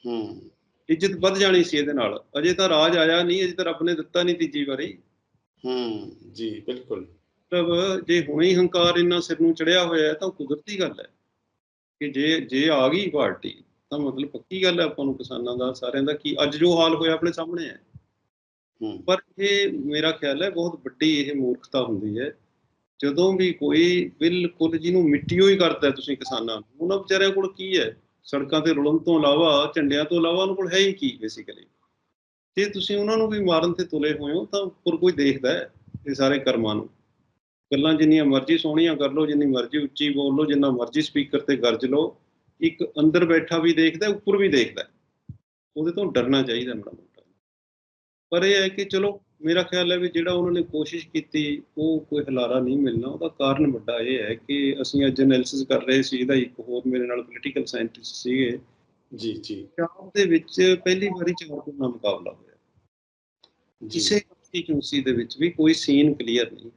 ਹੂੰ। ਇੱਜ਼ਤ ਵੱਧ ਜਾਣੀ ਸੀ ਇਹਦੇ ਨਾਲ। ਅਜੇ ਤਾਂ ਰਾਜ ਆਇਆ ਨਹੀਂ ਅਜੇ ਤਾਂ ਰੱਬ ਨੇ ਦਿੱਤਾ ਨਹੀਂ ਤੀਜੀ ਵਾਰੀ। ਹੂੰ। ਜੀ ਬਿਲਕੁਲ। ਮਤਲਬ ਜੇ ਹੁਣੇ ਹੀ ਹੰਕਾਰ ਇੰਨਾ ਸਿਰ ਨੂੰ ਚੜਿਆ ਹੋਇਆ ਹੈ ਤਾਂ ਕੁਦਰਤੀ ਗੱਲ ਹੈ। ਕਿ ਜੇ ਜੇ ਆ ਗਈ ਪਾਰਟੀ ਤਾਂ ਮਤਲਬ ਪੱਕੀ ਗੱਲ ਹੈ ਆਪਾਂ ਨੂੰ ਕਿਸਾਨਾਂ ਦਾ ਸਾਰਿਆਂ ਦਾ ਕੀ ਅੱਜ ਜੋ ਹਾਲ ਹੋਇਆ ਆਪਣੇ ਸਾਹਮਣੇ ਹੈ। ਪਰ ਇਹ ਮੇਰਾ ਖਿਆਲ ਹੈ ਬਹੁਤ ਵੱਡੀ ਇਹ ਮੂਰਖਤਾ ਹੁੰਦੀ ਹੈ। ਜਦੋਂ ਵੀ ਕੋਈ ਬਿਲਕੁਲ ਜਿਹਨੂੰ ਮਿੱਟੀਓ ਹੀ ਕਰਦਾ ਤੁਸੀਂ ਕਿਸਾਨਾਂ ਨੂੰ ਉਹਨਾਂ ਵਿਚਾਰਿਆਂ ਕੋਲ ਕੀ ਹੈ? ਸੜਕਾਂ ਤੇ ਰੁਲਣ ਤੋਂ ਇਲਾਵਾ ਝੰਡਿਆਂ ਤੋਂ ਇਲਾਵਾ ਉਹਨਾਂ ਕੋਲ ਹੈ ਹੀ ਕੀ ਬੇਸਿਕਲੀ ਜੇ ਤੁਸੀਂ ਉਹਨਾਂ ਨੂੰ ਵੀ ਮਾਰਨ ਤੇ ਤੁਲੇ ਹੋਏ ਹੋ ਤਾਂ ਉੱਪਰ ਕੋਈ ਦੇਖਦਾ ਹੈ ਇਹ ਸਾਰੇ ਕਰਮਾਂ ਨੂੰ। ਗੱਲਾਂ ਜਿੰਨੀਆਂ ਮਰਜ਼ੀ ਸੋਹਣੀਆਂ ਕਰ ਲਓ ਜਿੰਨੀ ਮਰਜ਼ੀ ਉੱਚੀ ਬੋਲ ਲਓ ਜਿੰਨਾ ਮਰਜ਼ੀ ਸਪੀਕਰ ਤੇ ਗਰਜ ਲਓ ਇੱਕ ਅੰਦਰ ਬੈਠਾ ਵੀ ਦੇਖਦਾ ਉੱਪਰ ਵੀ ਦੇਖਦਾ। ਉਹਦੇ ਤੋਂ ਡਰਨਾ ਚਾਹੀਦਾ ਮਾੜਾ ਮੋਟਾ। ਪਰ ਇਹ ਹੈ ਕਿ ਚਲੋ ਮੇਰਾ ਖਿਆਲ ਹੈ ਵੀ ਜਿਹੜਾ ਉਹਨਾਂ ਨੇ ਕੋਸ਼ਿਸ਼ ਕੀਤੀ ਉਹ ਕੋਈ ਹਲਾਰਾ ਨਹੀਂ ਮਿਲਣਾ। ਉਹਦਾ ਕਾਰਨ ਵੱਡਾ ਇਹ ਹੈ ਕਿ ਅਸੀਂ ਅੱਜ ਐਨਾਲਿਸਿਸ ਕਰ ਰਹੇ ਸੀ ਇਹਦਾ ਇੱਕ ਹੋਰ ਮੇਰੇ ਨਾਲ ਪੋਲੀਟੀਕਲ ਸਾਇੰਟਿਸਟ ਸੀਗੇ। ਜੀ ਜੀ। ਪੰਜਾਬ ਦੇ ਵਿੱਚ ਪਹਿਲੀ ਵਾਰੀ ਚਾਰ ਕੋਨਾ ਮੁਕਾਬਲਾ ਹੋਇਆ। ਕਿਸੇ ਕੰਸਟੀਚੁਐਂਸੀ ਦੇ ਵਿੱਚ ਵੀ ਕੋਈ ਸੀਨ ਕਲੀਅਰ ਨਹੀਂ।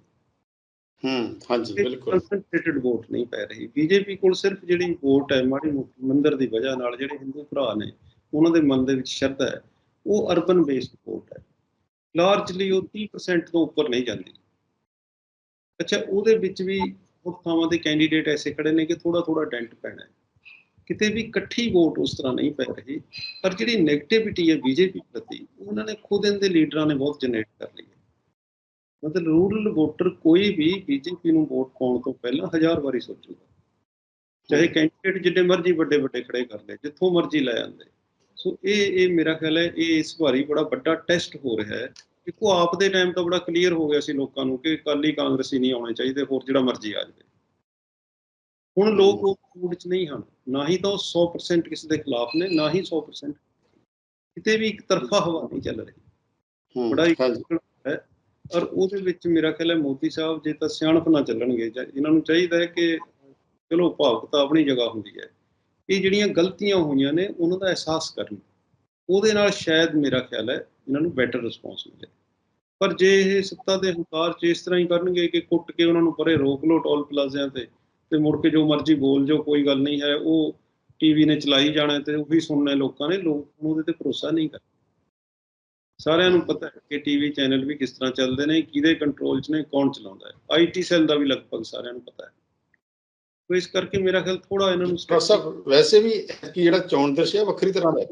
ਹੂੰ ਹਾਂਜੀ ਬਿਲਕੁਲ। ਕੰਸੈਂਟਰੇਟਡ ਵੋਟ ਨਹੀਂ ਪੈ ਰਹੀ। ਬੀਜੇਪੀ ਕੋਲ ਸਿਰਫ ਜਿਹੜੀ ਵੋਟ ਹੈ ਮਾੜੀ ਮੋਟੀ ਮੰਦਰ ਦੀ ਵਜ੍ਹਾ ਨਾਲ ਜਿਹੜੇ ਹਿੰਦੂ ਭਰਾ ਨੇ ਉਹਨਾਂ ਦੇ ਮਨ ਦੇ ਵਿੱਚ ਸ਼ਰਧਾ ਹੈ ਉਹ ਅਰਬਨ ਬੇਸਡ ਵੋਟ ਹੈ। ਲਾਰਜਲੀ ਉਹ 30% ਤੋਂ ਉੱਪਰ ਨਹੀਂ ਜਾਂਦੀ। ਅੱਛਾ ਉਹਦੇ ਵਿੱਚ ਵੀ ਬਹੁਤ ਥਾਵਾਂ ਦੇ ਕੈਂਡੀਡੇਟ ਐਸੇ ਖੜੇ ਨੇ ਕਿ ਥੋੜਾ ਥੋੜਾ ਡੈਂਟ ਪੈਣਾ ਹੈ। ਕਿਤੇ ਵੀ ਇਕੱਠੀ ਵੋਟ ਉਸ ਤਰ੍ਹਾਂ ਨਹੀਂ ਪੈ ਰਹੀ ਪਰ ਜਿਹੜੀ ਨੈਗੇਟਿਵਿਟੀ ਹੈ ਬੀਜੇਪੀ ਪ੍ਰਤੀ ਉਹਨਾਂ ਨੇ ਖੁਦ ਇਹਦੇ ਲੀਡਰਾਂ ਨੇ ਬਹੁਤ ਜਨਰੇਟ ਕਰ ਲਈ। ਮਤਲਬ ਰੂਰਲ ਵੋਟਰ ਕੋਈ ਵੀ ਬੀਜੇਪੀ ਨੂੰ ਵੋਟ ਪਾਉਣ ਤੋਂ ਪਹਿਲਾਂ ਹਜ਼ਾਰ ਵਾਰੀ ਸੋਚੂਗਾ। ਚਾਹੇ ਕੈਂਡੀਡੇਟ ਜਿੱਡੇ ਮਰਜ਼ੀ ਵੱਡੇ ਵੱਡੇ ਖੜੇ ਕਰ ਲੈ ਜਿੱਥੋਂ ਮਰਜ਼ੀ ਲੈ ਆਂਦੇ ਸੋ ਇਹ ਇਹ ਮੇਰਾ ਖਿਆਲ ਹੈ ਇਹ ਇਸ ਵਾਰੀ ਬੜਾ ਵੱਡਾ ਟੈਸਟ ਹੋ ਰਿਹਾ ਹੈ। ਦੇਖੋ ਆਪ ਦੇ ਟਾਈਮ ਤਾਂ ਬੜਾ ਕਲੀਅਰ ਹੋ ਗਿਆ ਸੀ ਲੋਕਾਂ ਨੂੰ ਕਿ ਅਕਾਲੀ ਕਾਂਗਰਸੀ ਨਹੀਂ ਆਉਣੇ ਚਾਹੀਦੇ ਹੋਰ ਜਿਹੜਾ ਮਰਜ਼ੀ ਆ ਜਾਵੇ। ਹੁਣ ਲੋਕ ਉਹ ਮੂਡ 'ਚ ਨਹੀਂ ਹਨ। ਨਾ ਹੀ ਤਾਂ ਉਹ 100% ਕਿਸੇ ਦੇ ਖਿਲਾਫ ਨੇ ਨਾ ਹੀ 100% ਕਿਤੇ ਵੀ ਇੱਕ ਤਰਫਾ ਹਵਾ ਨਹੀਂ ਚੱਲ ਰਹੀ। ਬੜਾ ਹੈ ਔਰ ਉਹਦੇ ਵਿੱਚ ਮੇਰਾ ਖਿਆਲ ਹੈ ਮੋਦੀ ਸਾਹਿਬ ਜੇ ਤਾਂ ਸਿਆਣਪ ਨਾ ਚੱਲਣਗੇ ਇਹਨਾਂ ਨੂੰ ਚਾਹੀਦਾ ਹੈ ਕਿ ਚਲੋ ਭਾਵਕਤਾ ਆਪਣੀ ਜਗ੍ਹਾ ਹੁੰਦੀ ਹੈ, ਇਹ ਜਿਹੜੀਆਂ ਗਲਤੀਆਂ ਹੋਈਆਂ ਨੇ ਉਹਨਾਂ ਦਾ ਅਹਿਸਾਸ ਕਰਨ। ਉਹਦੇ ਨਾਲ ਸ਼ਾਇਦ ਮੇਰਾ ਖਿਆਲ ਹੈ ਇਹਨਾਂ ਨੂੰ ਬੈਟਰ ਰਿਸਪੌਂਸ ਮਿਲੇ। ਪਰ ਜੇ ਇਹ ਸੱਤਾ ਦੇ ਹੰਕਾਰ 'ਚ ਇਸ ਤਰ੍ਹਾਂ ਹੀ ਕਰਨਗੇ ਕਿ ਕੁੱਟ ਕੇ ਉਹਨਾਂ ਨੂੰ ਪਰੇ ਰੋਕ ਲਓ ਟੋਲ ਪਲਾਜ਼ਿਆਂ ਤੇ ਤੇ ਮੁੜ ਕੇ ਜੋ ਮਰਜ਼ੀ ਬੋਲ ਜੋ ਕੋਈ ਗੱਲ ਨਹੀਂ ਹੈ, ਉਹ ਟੀਵੀ ਨੇ ਚਲਾਈ ਜਾਣਾ ਤੇ ਉਹੀ ਸੁਣਨਾ ਲੋਕਾਂ ਨੇ, ਲੋਕ ਉਹਦੇ ਤੇ ਭਰੋਸਾ ਨਹੀਂ ਕਰ ਸਾਰਿਆਂ ਨੂੰ ਪਤਾ ਹੈ ਕਿ ਟੀਵੀ ਚੈਨਲ ਵੀ ਕਿਸ ਤਰ੍ਹਾਂ ਚੱਲਦੇ ਨੇ ਕਿਹਦੇ ਕੰਟਰੋਲ 'ਚ ਨੇ ਕੌਣ ਚਲਾਉਂਦਾ ਹੈ। ਆਈਟੀ ਸੈੱਲ ਦਾ ਵੀ ਲਗਭਗ ਸਾਰਿਆਂ ਨੂੰ ਪਤਾ ਹੈ। ਸੋ ਇਸ ਕਰਕੇ ਮੇਰਾ ਖਿਆਲ ਥੋੜਾ ਇਹਨਾਂ ਨੂੰ ਡਾਕਟਰ ਵੈਸੇ ਵੀ ਕਿ ਜਿਹੜਾ ਚੋਣ ਦ੍ਰਿਸ਼ ਹੈ ਵੱਖਰੀ ਤਰ੍ਹਾਂ ਦਾ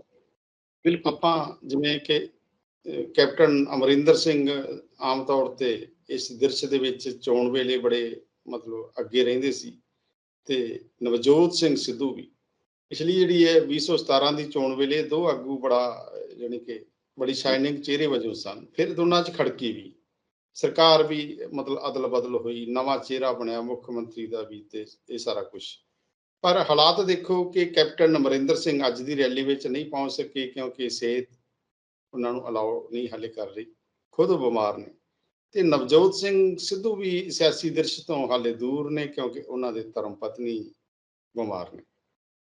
ਬਿਲਕੁਲ। ਆਪਾਂ ਜਿਵੇਂ ਕਿ ਕੈਪਟਨ ਅਮਰਿੰਦਰ ਸਿੰਘ ਆਮ ਤੌਰ ਤੇ ਇਸ ਦ੍ਰਿਸ਼ ਦੇ ਵਿੱਚ ਚੋਣ ਵੇਲੇ ਬੜੇ ਮਤਲਬ ਅੱਗੇ ਰਹਿੰਦੇ ਸੀ ਤੇ ਨਵਜੋਤ ਸਿੰਘ ਸਿੱਧੂ ਵੀ। ਪਿਛਲੀ ਜਿਹੜੀ ਹੈ 2017 ਦੀ ਚੋਣ ਵੇਲੇ ਦੋ ਆਗੂ ਬੜਾ ਅਹ, ਜਾਣੀ ਕਿ ਬੜੀ ਸ਼ਾਈਨਿੰਗ ਚਿਹਰੇ ਵਜੋਂ ਸਨ। ਫਿਰ ਦੋਨਾਂ 'ਚ ਖੜਕੀ ਵੀ। ਸਰਕਾਰ ਵੀ ਮਤਲਬ ਅਦਲ ਬਦਲ ਹੋਈ, ਨਵਾਂ ਚਿਹਰਾ ਬਣਿਆ, ਮੁੱਖ ਮੰਤਰੀ ਦਾ ਵੀ ਤੇ ਇਹ ਸਾਰਾ ਕੁਝ ਪਰ ਹਾਲਾਤ ਦੇਖੋ ਕਿ ਕੈਪਟਨ ਅਮਰਿੰਦਰ ਸਿੰਘ ਅੱਜ ਦੀ ਰੈਲੀ ਵਿੱਚ ਨਹੀਂ ਪਹੁੰਚ ਸਕੇ ਕਿਉਂਕਿ ਸਿਹਤ ਉਹਨਾਂ ਨੂੰ ਅਲਾਉ ਨਹੀਂ ਹਾਲੇ ਕਰ ਰਹੀ। ਖੁਦ ਬਿਮਾਰ ਨੇ। ਤੇ ਨਵਜੋਤ ਸਿੰਘ ਸਿੱਧੂ ਵੀ ਸਿਆਸੀ ਦ੍ਰਿਸ਼ ਤੋਂ ਹਾਲੇ ਦੂਰ ਨੇ ਕਿਉਂਕਿ ਉਹਨਾਂ ਦੇ ਧਰਮ ਪਤਨੀ ਬਿਮਾਰ ਨੇ।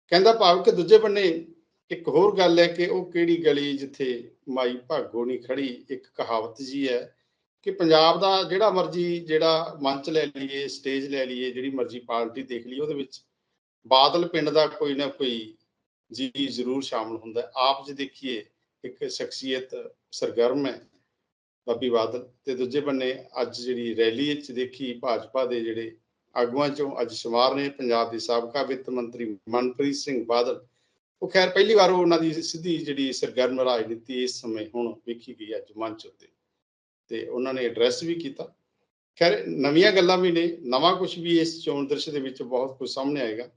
ਕਹਿੰਦਾ ਭਾਵ ਕਿ ਦੂਜੇ ਬੰਨੇ ਇੱਕ ਹੋਰ ਗੱਲ ਹੈ ਕਿ ਉਹ ਕਿਹੜੀ ਗਲੀ ਜਿੱਥੇ ਮਾਈ ਭਾਗੋ ਨਹੀਂ ਖੜੀ, ਇੱਕ ਕਹਾਵਤ ਜੀ ਹੈ ਕਿ ਪੰਜਾਬ ਦਾ ਜਿਹੜਾ ਮਰਜ਼ੀ ਜਿਹੜਾ ਮੰਚ ਲੈ ਲਈਏ, ਸਟੇਜ ਲੈ ਲਈਏ, ਜਿਹੜੀ ਮਰਜ਼ੀ ਪਾਰਟੀ ਦੇਖ ਲਈਏ, ਉਹਦੇ ਵਿੱਚ ਬਾਦਲ ਪਿੰਡ ਦਾ ਕੋਈ ਨਾ ਕੋਈ ਜੀ ਜ਼ਰੂਰ ਸ਼ਾਮਲ ਹੁੰਦਾ ਆਪ ਜੇ ਦੇਖੀਏ, ਇੱਕ ਸ਼ਖਸੀਅਤ ਸਰਗਰਮ ਹੈ ਬਾਬੀ ਬਾਦਲ ਤੇ ਦੂਜੇ ਬੰਨੇ ਅੱਜ ਜਿਹੜੀ ਰੈਲੀ ਵਿੱਚ ਦੇਖੀ ਭਾਜਪਾ ਦੇ ਜਿਹੜੇ ਆਗੂਆਂ ਚੋਂ ਅੱਜ ਸ਼ਮਾਰ ਨੇ ਪੰਜਾਬ ਦੇ ਸਾਬਕਾ ਵਿੱਤ ਮੰਤਰੀ ਮਨਪ੍ਰੀਤ ਸਿੰਘ ਬਾਦਲ। ਉਹ ਖੈਰ ਪਹਿਲੀ ਵਾਰ ਉਹਨਾਂ ਦੀ ਸਿੱਧੀ ਜਿਹੜੀ ਸਰਗਰਮ ਰਾਜਨੀਤੀ ਇਸ ਸਮੇਂ ਹੁਣ ਵੇਖੀ ਗਈ ਅੱਜ ਮੰਚ ਉੱਤੇ। ਤੇ ਉਹਨਾਂ ਨੇ ਐਡਰੈਸ ਵੀ ਕੀਤਾ। ਖੈਰ ਨਵੀਆਂ ਗੱਲਾਂ ਵੀ ਨੇ, ਨਵਾਂ ਕੁਝ ਵੀ ਇਸ ਚੋਣ ਦ੍ਰਿਸ਼ ਦੇ ਵਿੱਚ ਬਹੁਤ ਕੁਝ ਸਾਹਮਣੇ ਆਏਗਾ।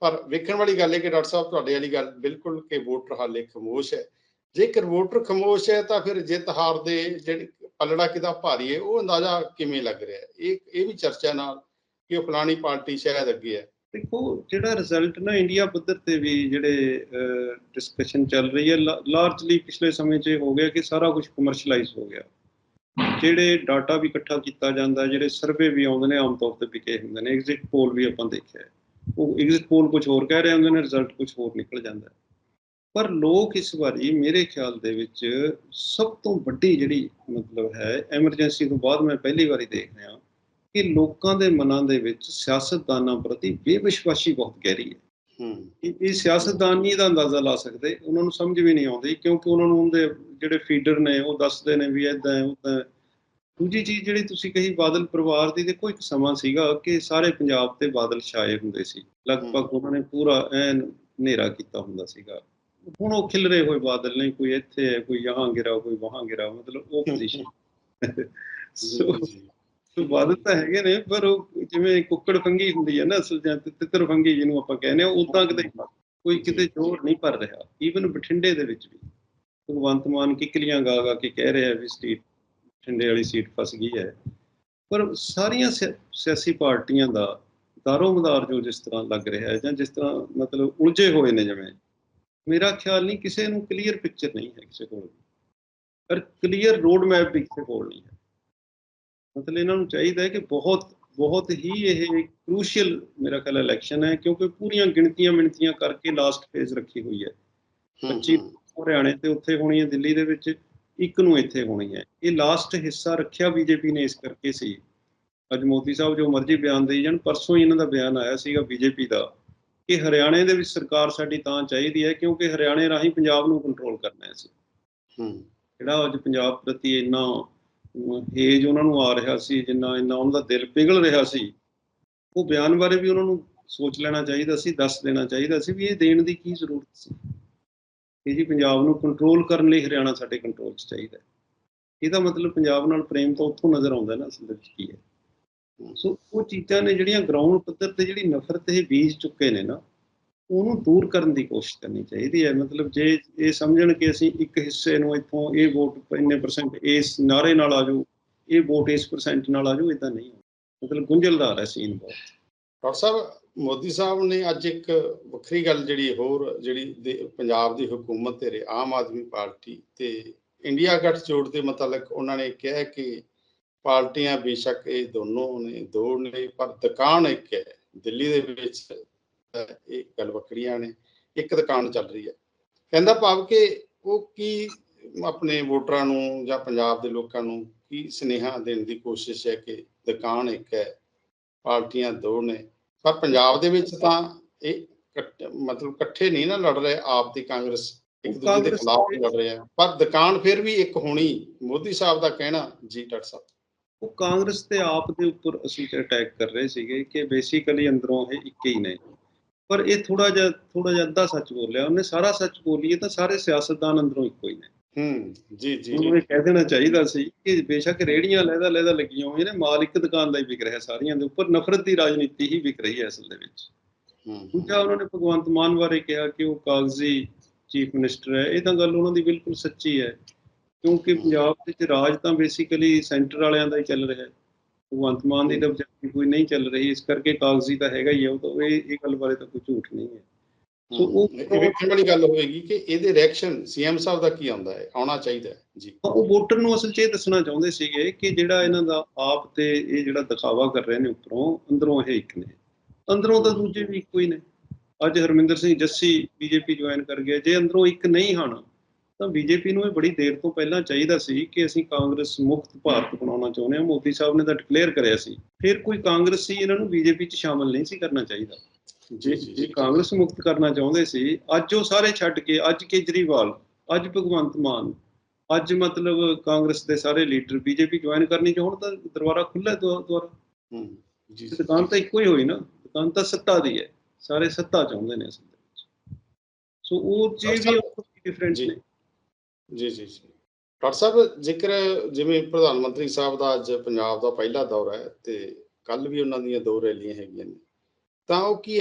ਪਰ ਵੇਖਣ ਵਾਲੀ ਗੱਲ ਹੈ ਕਿ ਡਾਕਟਰ ਸਾਹਿਬ, ਤੁਹਾਡੇ ਵਾਲੀ ਗੱਲ ਬਿਲਕੁਲ ਕਿ ਵੋਟਰ ਹਾਲੇ ਖਮੋਸ਼ ਹੈ। ਜੇਕਰ ਵੋਟਰ ਖਮੋਸ਼ ਹੈ ਤਾਂ ਫਿਰ ਜਿੱਤ ਹਾਰ ਦੇ ਜਿਹੜੀ ਪਲੜਾ ਕਿਦਾ ਭਾਰੀ ਹੈ, ਉਹ ਅੰਦਾਜ਼ਾ ਕਿਵੇਂ ਲੱਗ ਰਿਹਾ ਹੈ? ਇਹ ਇਹ ਵੀ ਚਰਚਾ ਨਾਲ ਕਿ ਉਹ ਫਲਾਣੀ ਪਾਰਟੀ ਸ਼ਾਇਦ ਅੱਗੇ ਹੈ। ਦੇਖੋ, ਜਿਹੜਾ ਰਿਜ਼ਲਟ ਨਾ ਇੰਡੀਆ ਪੱਧਰ ਤੇ ਵੀ ਜਿਹੜੇ ਡਿਸਕਸ਼ਨ ਚੱਲ ਰਹੀ ਹੈ ਲਾਰਜਲੀ ਪਿਛਲੇ ਸਮੇਂ 'ਚ ਇਹ ਹੋ ਗਿਆ ਕਿ ਸਾਰਾ ਕੁਝ ਕਮਰਸ਼ੀਅਲਾਈਜ਼ ਹੋ ਗਿਆ। ਜਿਹੜੇ ਡਾਟਾ ਵੀ ਇਕੱਠਾ ਕੀਤਾ ਜਾਂਦਾ, ਜਿਹੜੇ ਸਰਵੇ ਵੀ ਆਉਂਦੇ ਨੇ, ਆਮ ਤੌਰ ਤੇ ਵਿਕੇ ਹੁੰਦੇ ਨੇ ਐਗਜ਼ਿਟ ਪੋਲ ਵੀ ਆਪਾਂ ਦੇਖਿਆ ਉਹ ਐਗਜ਼ਿਟ ਪੋਲ ਕੁਝ ਹੋਰ ਕਹਿ ਰਹੇ ਹੁੰਦੇ ਨੇ ਰਿਜ਼ਲਟ ਕੁਝ ਹੋਰ ਨਿਕਲ ਜਾਂਦਾ ਪਰ ਲੋਕ ਇਸ ਵਾਰੀ ਮੇਰੇ ਖਿਆਲ ਦੇ ਵਿੱਚ ਸਭ ਤੋਂ ਵੱਡੀ ਜਿਹੜੀ ਮਤਲਬ ਹੈ ਐਮਰਜੈਂਸੀ ਤੋਂ ਬਾਅਦ ਮੈਂ ਪਹਿਲੀ ਵਾਰੀ ਦੇਖ ਰਿਹਾ ਕਿ ਲੋਕਾਂ ਦੇ ਮਨਾਂ ਦੇ ਵਿੱਚ ਸਿਆਸਤਦਾਨਾਂ ਪ੍ਰਤੀ ਬੇਵਿਸ਼ਵਾਸੀ ਬਹੁਤ ਗਹਿਰੀ ਹੈ। ਹੂੰ। ਇਹ ਸਿਆਸਤਦਾਨ ਨਹੀਂ ਇਹਦਾ ਅੰਦਾਜ਼ਾ ਲਾ ਸਕਦੇ ਉਹਨਾਂ ਨੂੰ ਸਮਝ ਵੀ ਨਹੀਂ ਆਉਂਦੀ ਕਿਉਂਕਿ ਉਹਨਾਂ ਨੂੰ ਉਹਦੇ ਜਿਹੜੇ ਫੀਡਰ ਨੇ ਉਹ ਦੱਸਦੇ ਨੇ ਵੀ ਇਦਾਂ ਹੈ ਉਦਾਂ ਦੂਜੀ ਚੀਜ਼ ਜਿਹੜੀ ਤੁਸੀਂ ਕਹੀ ਬਾਦਲ ਪਰਿਵਾਰ ਦੀ ਦੇਖੋ ਇੱਕ ਸਮਾਂ ਸੀਗਾ ਕਿ ਸਾਰੇ ਪੰਜਾਬ ਤੇ ਬਾਦਲ ਛਾਏ ਹੁੰਦੇ ਸੀ। ਲਗਭਗ ਉਹਨਾਂ ਨੇ ਪੂਰਾ ਐਨ ਹਨੇਰਾ ਕੀਤਾ ਹੁੰਦਾ ਸੀਗਾ। ਹੁਣ ਉਹ ਖਿਲਰੇ ਹੋਏ ਬਾਦਲ ਨਹੀਂ ਕੋਈ ਇੱਥੇ ਹੈ ਕੋਈ ਯਹਾਂ ਗਿਰਾ ਕੋਈ ਵਹਾਂ ਗਿਰਾ ਮਤਲਬ ਉਹ ਪੋਜੀਸ਼ਨ ਸੋ ਬਾਦਲ ਤਾਂ ਹੈਗੇ ਨੇ ਪਰ ਉਹ ਜਿਵੇਂ ਕੁੱਕੜ ਫੰਗੀ ਹੁੰਦੀ ਹੈ ਨਾ ਅਸਲ ਜਾਂ ਤਿੱਤਰ ਫੰਗੀ ਜਿਹਨੂੰ ਆਪਾਂ ਕਹਿੰਦੇ ਆ ਉਦਾਂ ਕਿਤੇ ਕੋਈ ਕਿਤੇ ਜ਼ੋਰ ਨਹੀਂ ਭਰ ਰਿਹਾ। ਈਵਨ ਬਠਿੰਡੇ ਦੇ ਵਿੱਚ ਵੀ। ਭਗਵੰਤ ਮਾਨ ਕਿਕਲੀਆਂ ਗਾ ਗਾ ਕੇ ਕਹਿ ਰਿਹਾ ਵੀ ਸੀਟ ਬਠਿੰਡੇ ਵਾਲੀ ਸੀਟ ਫਸ ਗਈ ਹੈ। ਪਰ ਸਾਰੀਆਂ ਸਿਆ- ਸਿਆਸੀ ਪਾਰਟੀਆਂ ਦਾ ਦਾਰੋ ਮਦਾਰ ਜੋ ਜਿਸ ਤਰ੍ਹਾਂ ਲੱਗ ਰਿਹਾ ਹੈ ਜਾਂ ਜਿਸ ਤਰ੍ਹਾਂ ਮਤਲਬ ਉਲਝੇ ਹੋਏ ਨੇ ਜਿਵੇਂ ਮੇਰਾ ਖਿਆਲ ਨਹੀਂ ਕਿਸੇ ਨੂੰ ਕਲੀਅਰ ਪਿਕਚਰ ਨਹੀਂ ਹੈ ਕਿਸੇ ਕੋਲ ਪਰ ਕਲੀਅਰ ਰੋਡ ਮੈਪ ਵੀ ਕਿਸੇ ਕੋਲ ਨਹੀਂ ਹੈ। ਮਤਲਬ ਇਹਨਾਂ ਨੂੰ ਚਾਹੀਦਾ ਹੈ ਕਿ ਬਹੁਤ ਬਹੁਤ ਹੀ ਇਹ ਕ੍ਰੂਸ਼ੀਅਲ ਮੇਰਾ ਖਿਆਲ ਇਲੈਕਸ਼ਨ ਹੈ ਕਿਉਂਕਿ ਪੂਰੀਆਂ ਗਿਣਤੀਆਂ ਮਿਣਤੀਆਂ ਕਰਕੇ ਲਾਸਟ ਫੇਜ਼ ਰੱਖੀ ਹੋਈ ਹੈ। ਹੂੰ, 25 ਹੂੰ, ਹਰਿਆਣੇ ਤੇ ਉੱਥੇ ਹੋਣੀ ਹੈ ਦਿੱਲੀ ਦੇ ਵਿੱਚ ਇੱਕ ਨੂੰ ਇੱਥੇ ਹੋਣੀ ਹੈ। ਇਹ ਲਾਸਟ ਹਿੱਸਾ ਰੱਖਿਆ ਬੀਜੇਪੀ ਨੇ ਇਸ ਕਰਕੇ ਸੀ। ਅੱਜ ਮੋਦੀ ਸਾਹਿਬ ਜੋ ਮਰਜ਼ੀ ਬਿਆਨ ਦੇਈ ਜਾਣ ਪਰਸੋਂ ਹੀ ਇਹਨਾਂ ਦਾ ਬਿਆਨ ਆਇਆ ਸੀਗਾ ਬੀਜੇਪੀ ਦਾ ਕਿ ਹਰਿਆਣੇ ਦੇ ਵਿੱਚ ਸਰਕਾਰ ਸਾਡੀ ਤਾਂ ਚਾਹੀਦੀ ਹੈ ਕਿਉਂਕਿ ਹਰਿਆਣੇ ਰਾਹੀਂ ਪੰਜਾਬ ਨੂੰ ਕੰਟਰੋਲ ਕਰਨਾ ਹੈ ਸੀ ਹੂੰ। ਜਿਹੜਾ ਅੱਜ ਪੰਜਾਬ ਪ੍ਰਤੀ ਇੰਨਾ ਹੇਜ ਉਹਨਾਂ ਨੂੰ ਆ ਰਿਹਾ ਸੀ, ਜਿੰਨਾ ਇੰਨਾ ਉਹਨਾਂ ਦਾ ਦਿਲ ਪਿਘਲ ਰਿਹਾ ਸੀ, ਉਹ ਬਿਆਨ ਬਾਰੇ ਵੀ ਉਹਨਾਂ ਨੂੰ ਸੋਚ ਲੈਣਾ ਚਾਹੀਦਾ ਸੀ, ਦੱਸ ਦੇਣਾ ਚਾਹੀਦਾ ਸੀ ਵੀ ਇਹ ਦੇਣ ਦੀ ਕੀ ਜ਼ਰੂਰਤ ਸੀ। ਇਹ ਜੀ ਪੰਜਾਬ ਨੂੰ ਕੰਟਰੋਲ ਕਰਨ ਲਈ ਹਰਿਆਣਾ ਸਾਡੇ ਕੰਟਰੋਲ 'ਚ ਚਾਹੀਦਾ ਇਹਦਾ ਮਤਲਬ ਪੰਜਾਬ ਨਾਲ ਪ੍ਰੇਮ ਤਾਂ ਉੱਥੋਂ ਨਜ਼ਰ ਆਉਂਦਾ ਨਾ ਅਸਲ ਵਿੱਚ ਕੀ ਹੈ। ਸੋ ਉਹ ਚੀਜ਼ਾਂ ਨੇ ਜਿਹੜੀਆਂ ਗਰਾਊਂਡ ਪੱਧਰ ਤੇ ਜਿਹੜੀ ਨਫ਼ਰਤ ਇਹ ਬੀਜ ਚੁੱਕੇ ਨੇ ਨਾ ਉਹਨੂੰ ਦੂਰ ਕਰਨ ਦੀ ਕੋਸ਼ਿਸ਼ ਕਰਨੀ ਚਾਹੀਦੀ ਹੈ। ਮਤਲਬ ਜੇ ਇਹ ਸਮਝਣ ਕਿ ਅਸੀਂ ਇੱਕ ਹਿੱਸੇ ਨੂੰ ਇੱਥੋਂ ਇਹ ਵੋਟ ਇੰਨੇ ਪਰਸੈਂਟ ਇਸ ਨਾਰੇ ਨਾਲ ਆ ਜਾਊ ਇਹ ਵੋਟ ਇਸ ਪਰਸੈਂਟ ਨਾਲ ਆ ਜਾਊ ਇਦਾਂ ਨਹੀਂ ਮਤਲਬ ਗੁੰਝਲਦਾਰ ਹੈ ਸੀਨ ਬਹੁਤ। ਡਾਕਟਰ ਸਾਹਿਬ ਮੋਦੀ ਸਾਹਿਬ ਨੇ ਅੱਜ ਇੱਕ ਵੱਖਰੀ ਗੱਲ ਜਿਹੜੀ ਹੋਰ, ਜਿਹੜੀ ਪੰਜਾਬ ਦੀ ਹਕੂਮਤ ਤੇ ਆਮ ਆਦਮੀ ਪਾਰਟੀ ਤੇ ਇੰਡੀਆ ਗੱਠਜੋੜ ਦੇ ਮੁਤਲਕ ਉਹਨਾਂ ਨੇ ਕਿਹਾ ਕਿ ਪਾਰਟੀਆਂ ਬੇਸ਼ੱਕ ਇਹ ਦੋਨੋਂ ਨੇ, ਦੋ ਨੇ, ਪਰ ਦੁਕਾਨ ਇੱਕ ਹੈ, ਦਿੱਲੀ ਦੇ ਵਿੱਚ ਇਹ ਗੱਲ ਵੱਖਰੀਆਂ ਨੇ ਇੱਕ ਦੁਕਾਨ ਚੱਲ ਰਹੀ ਹੈ। ਕਹਿੰਦਾ ਭਾਵ ਕਿ ਉਹ ਕੀ ਆਪਣੇ ਵੋਟਰਾਂ ਨੂੰ ਜਾਂ ਪੰਜਾਬ ਦੇ ਲੋਕਾਂ ਨੂੰ ਕੀ ਸੁਨੇਹਾ ਦੇਣ ਦੀ ਕੋਸ਼ਿਸ਼ ਹੈ ਕਿ ਦੁਕਾਨ ਇੱਕ ਹੈ ਪਾਰਟੀਆਂ ਦੋ ਨੇ। ਪਰ ਪੰਜਾਬ ਦੇ ਵਿੱਚ ਤਾਂ ਇਹ ਮਤਲਬ ਇਕੱਠੇ ਨਹੀਂ ਨਾ ਲੜ ਰਹੇ ਆਪ ਦੀ ਕਾਂਗਰਸ ਇੱਕ ਦੂਜੇ ਦੇ ਖਿਲਾਫ ਲੜ ਰਹੇ ਆ। ਪਰ ਦੁਕਾਨ ਫਿਰ ਵੀ ਇੱਕ ਹੋਣੀ ਮੋਦੀ ਸਾਹਿਬ ਦਾ ਕਹਿਣਾ ਜੀ ਡਾਕਟਰ ਸਾਹਿਬ। ਉਹ ਕਾਂਗਰਸ ਤੇ ਆਪ ਦੇ ਉੱਪਰ ਅਸੀਂ ਅਟੈਕ ਕਰ ਰਹੇ ਸੀਗੇ ਕਿ ਬੇਸਿਕਲੀ ਅੰਦਰੋਂ ਇਹ ਇੱਕ ਹੀ ਨੇ। ਪਰ ਇਹ ਥੋੜਾ ਜਿਹਾ ਥੋੜਾ ਜਿਹਾ ਅੱਧਾ ਸੱਚ ਬੋਲਿਆ ਉਹਨੇ ਸਾਰਾ ਸੱਚ ਬੋਲੀਏ ਤਾਂ ਸਾਰੇ ਸਿਆਸਤਦਾਨ ਅੰਦਰੋਂ ਇੱਕੋ ਹੀ ਨੇ। ਹੂੰ ਜੀ ਜੀ ਉਹਨੂੰ ਇਹ ਕਹਿ ਦੇਣਾ ਚਾਹੀਦਾ ਸੀ ਕਿ ਬੇਸ਼ੱਕ ਰੇੜੀਆਂ ਲੈਦਾ ਲੈਦਾ ਲੱਗੀਆਂ ਹੋਈਆਂ ਨੇ ਮਾਲ ਇੱਕ ਦੁਕਾਨ ਦਾ ਹੀ ਵਿਕ ਰਿਹਾ ਸਾਰੀਆਂ ਦੇ ਉੱਪਰ ਨਫ਼ਰਤ ਦੀ ਰਾਜਨੀਤੀ ਹੀ ਵਿਕ ਰਹੀ ਹੈ ਅਸਲ ਦੇ ਵਿੱਚ। ਹੂੰ ਦੂਜਾ ਉਹਨਾਂ ਨੇ ਭਗਵੰਤ ਮਾਨ ਬਾਰੇ ਕਿਹਾ ਕਿ ਉਹ ਕਾਗਜ਼ੀ ਚੀਫ ਮਿਨਿਸਟਰ ਹੈ। ਇਹ ਤਾਂ ਗੱਲ ਉਹਨਾਂ ਦੀ ਬਿਲਕੁਲ ਸੱਚੀ ਹੈ ਕਿਉਂਕਿ ਪੰਜਾਬ ਦੇ ਵਿੱਚ ਰਾਜ ਤਾਂ ਬੇਸਿਕਲੀ ਸੈਂਟਰ ਵਾਲਿਆਂ ਦਾ ਹੀ ਚੱਲ ਰਿਹਾ ਹੈ। ਭਗਵੰਤ ਮਾਨ ਦੀ ਤਾਂ ਵਿਚਾਰੀ ਕੋਈ ਨਹੀਂ ਚੱਲ ਰਹੀ ਇਸ ਕਰਕੇ ਕਾਗਜ਼ੀ ਤਾਂ ਹੈਗਾ ਹੀ ਉਹ ਤਾਂ ਇਹ ਇਹ ਗੱਲ ਬਾਰੇ ਤਾਂ ਕੋਈ ਝੂਠ ਨਹੀਂ ਹੈ। ਸੋ ਉਹ- ਇਹ ਵੇਖਣ ਵਾਲੀ ਗੱਲ ਹੋਏਗੀ ਕਿ ਇਹਦੇ ਰਿਐਕਸ਼ਨ ਸੀਐਮ ਸਾਹਿਬ ਦਾ ਕੀ ਆਉਂਦਾ ਹੈ? ਆਉਣਾ ਚਾਹੀਦਾ ਹੈ ਜੀ। ਉਹ ਵੋਟਰ ਨੂੰ ਅਸਲ 'ਚ ਇਹ ਦੱਸਣਾ ਚਾਹੁੰਦੇ ਸੀਗੇ ਕਿ ਜਿਹੜਾ ਇਹਨਾਂ ਦਾ ਆਪ ਤੇ ਇਹ ਜਿਹੜਾ ਦਿਖਾਵਾ ਕਰ ਰਹੇ ਨੇ ਉੱਪਰੋਂ ਅੰਦਰੋਂ ਇਹ ਇੱਕ ਨੇ। ਅੰਦਰੋਂ ਤਾਂ ਦੂਜੇ ਵੀ ਇੱਕੋ ਹੀ ਨੇ। ਅੱਜ ਹਰਮਿੰਦਰ ਸਿੰਘ ਜੱਸੀ ਬੀਜੇਪੀ ਜੁਆਇਨ ਕਰ ਗਿਆ। ਜੇ ਅੰਦਰੋਂ ਇੱਕ ਨਹੀਂ ਹਨ ਤਾਂ ਬੀਜੇਪੀ ਨੂੰ ਇਹ ਬੜੀ ਦੇਰ ਤੋਂ ਪਹਿਲਾਂ ਚਾਹੀਦਾ ਸੀ ਕਿ ਅਸੀਂ ਕਾਂਗਰਸ ਮੁਕਤ ਭਾਰਤ ਬਣਾਉਣਾ ਚਾਹੁੰਦੇ ਹਾਂ। ਮੋਦੀ ਸਾਹਿਬ ਨੇ ਤਾਂ ਡਿਕਲੇਅਰ ਕਰਿਆ ਸੀ। ਫਿਰ ਕੋਈ ਕਾਂਗਰਸੀ ਇਹਨਾਂ ਨੂੰ ਬੀਜੇਪੀ 'ਚ ਸ਼ਾਮਲ ਨਹੀਂ ਸੀ ਕਰਨਾ ਚਾਹੀਦਾ। ਜੀ ਜੇ ਕਾਂਗਰਸ ਮੁਕਤ ਕਰਨਾ ਚਾਹੁੰਦੇ ਸੀ ਅੱਜ ਉਹ ਸਾਰੇ ਛੱਡ ਕੇ ਅੱਜ ਕੇਜਰੀਵਾਲ ਅੱਜ ਭਗਵੰਤ ਮਾਨ ਅੱਜ ਮਤਲਬ ਕਾਂਗਰਸ ਦੇ ਸਾਰੇ ਲੀਡਰ ਬੀਜੇਪੀ ਜੁਆਇਨ ਕਰਨੀ ਚਾਹੁਣ ਤਾਂ ਦਰਵਾਜ਼ਾ ਖੁੱਲ੍ਹਾ ਦੁਆਰਾ। ਹੂੰ ਜੀ ਦੁਕਾਨ ਤਾਂ ਇੱਕੋ ਹੀ ਹੋਈ ਨਾ। ਦੁਕਾਨ ਤਾਂ ਸੱਤਾ ਦੀ ਹੈ। ਸਾਰੇ ਸੱਤਾ ਚਾਹੁੰਦੇ ਨੇ ਅਸਲ ਵਿੱਚ। ਸੋ ਉਹ ਜੇ ਵੀ ਡਿਫਰੈਂਟ। ਨੇ। ਜੀ ਜੀ ਜੀ। ਡਾਕਟਰ ਸਾਹਿਬ, ਜ਼ਿਕਰ ਜਿਵੇਂ ਪ੍ਰਧਾਨ ਮੰਤਰੀ ਸਾਹਿਬ ਦਾ ਅੱਜ ਪੰਜਾਬ ਦਾ ਪਹਿਲਾ ਦੌਰਾ ਹੈ ਤੇ ਕੱਲ ਵੀ ਉਹਨਾਂ ਦੀਆਂ ਦੋ ਰੈਲੀਆਂ ਹੈਗੀਆਂ ਨੇ, ਤਾਂ ਉਹ ਕੀ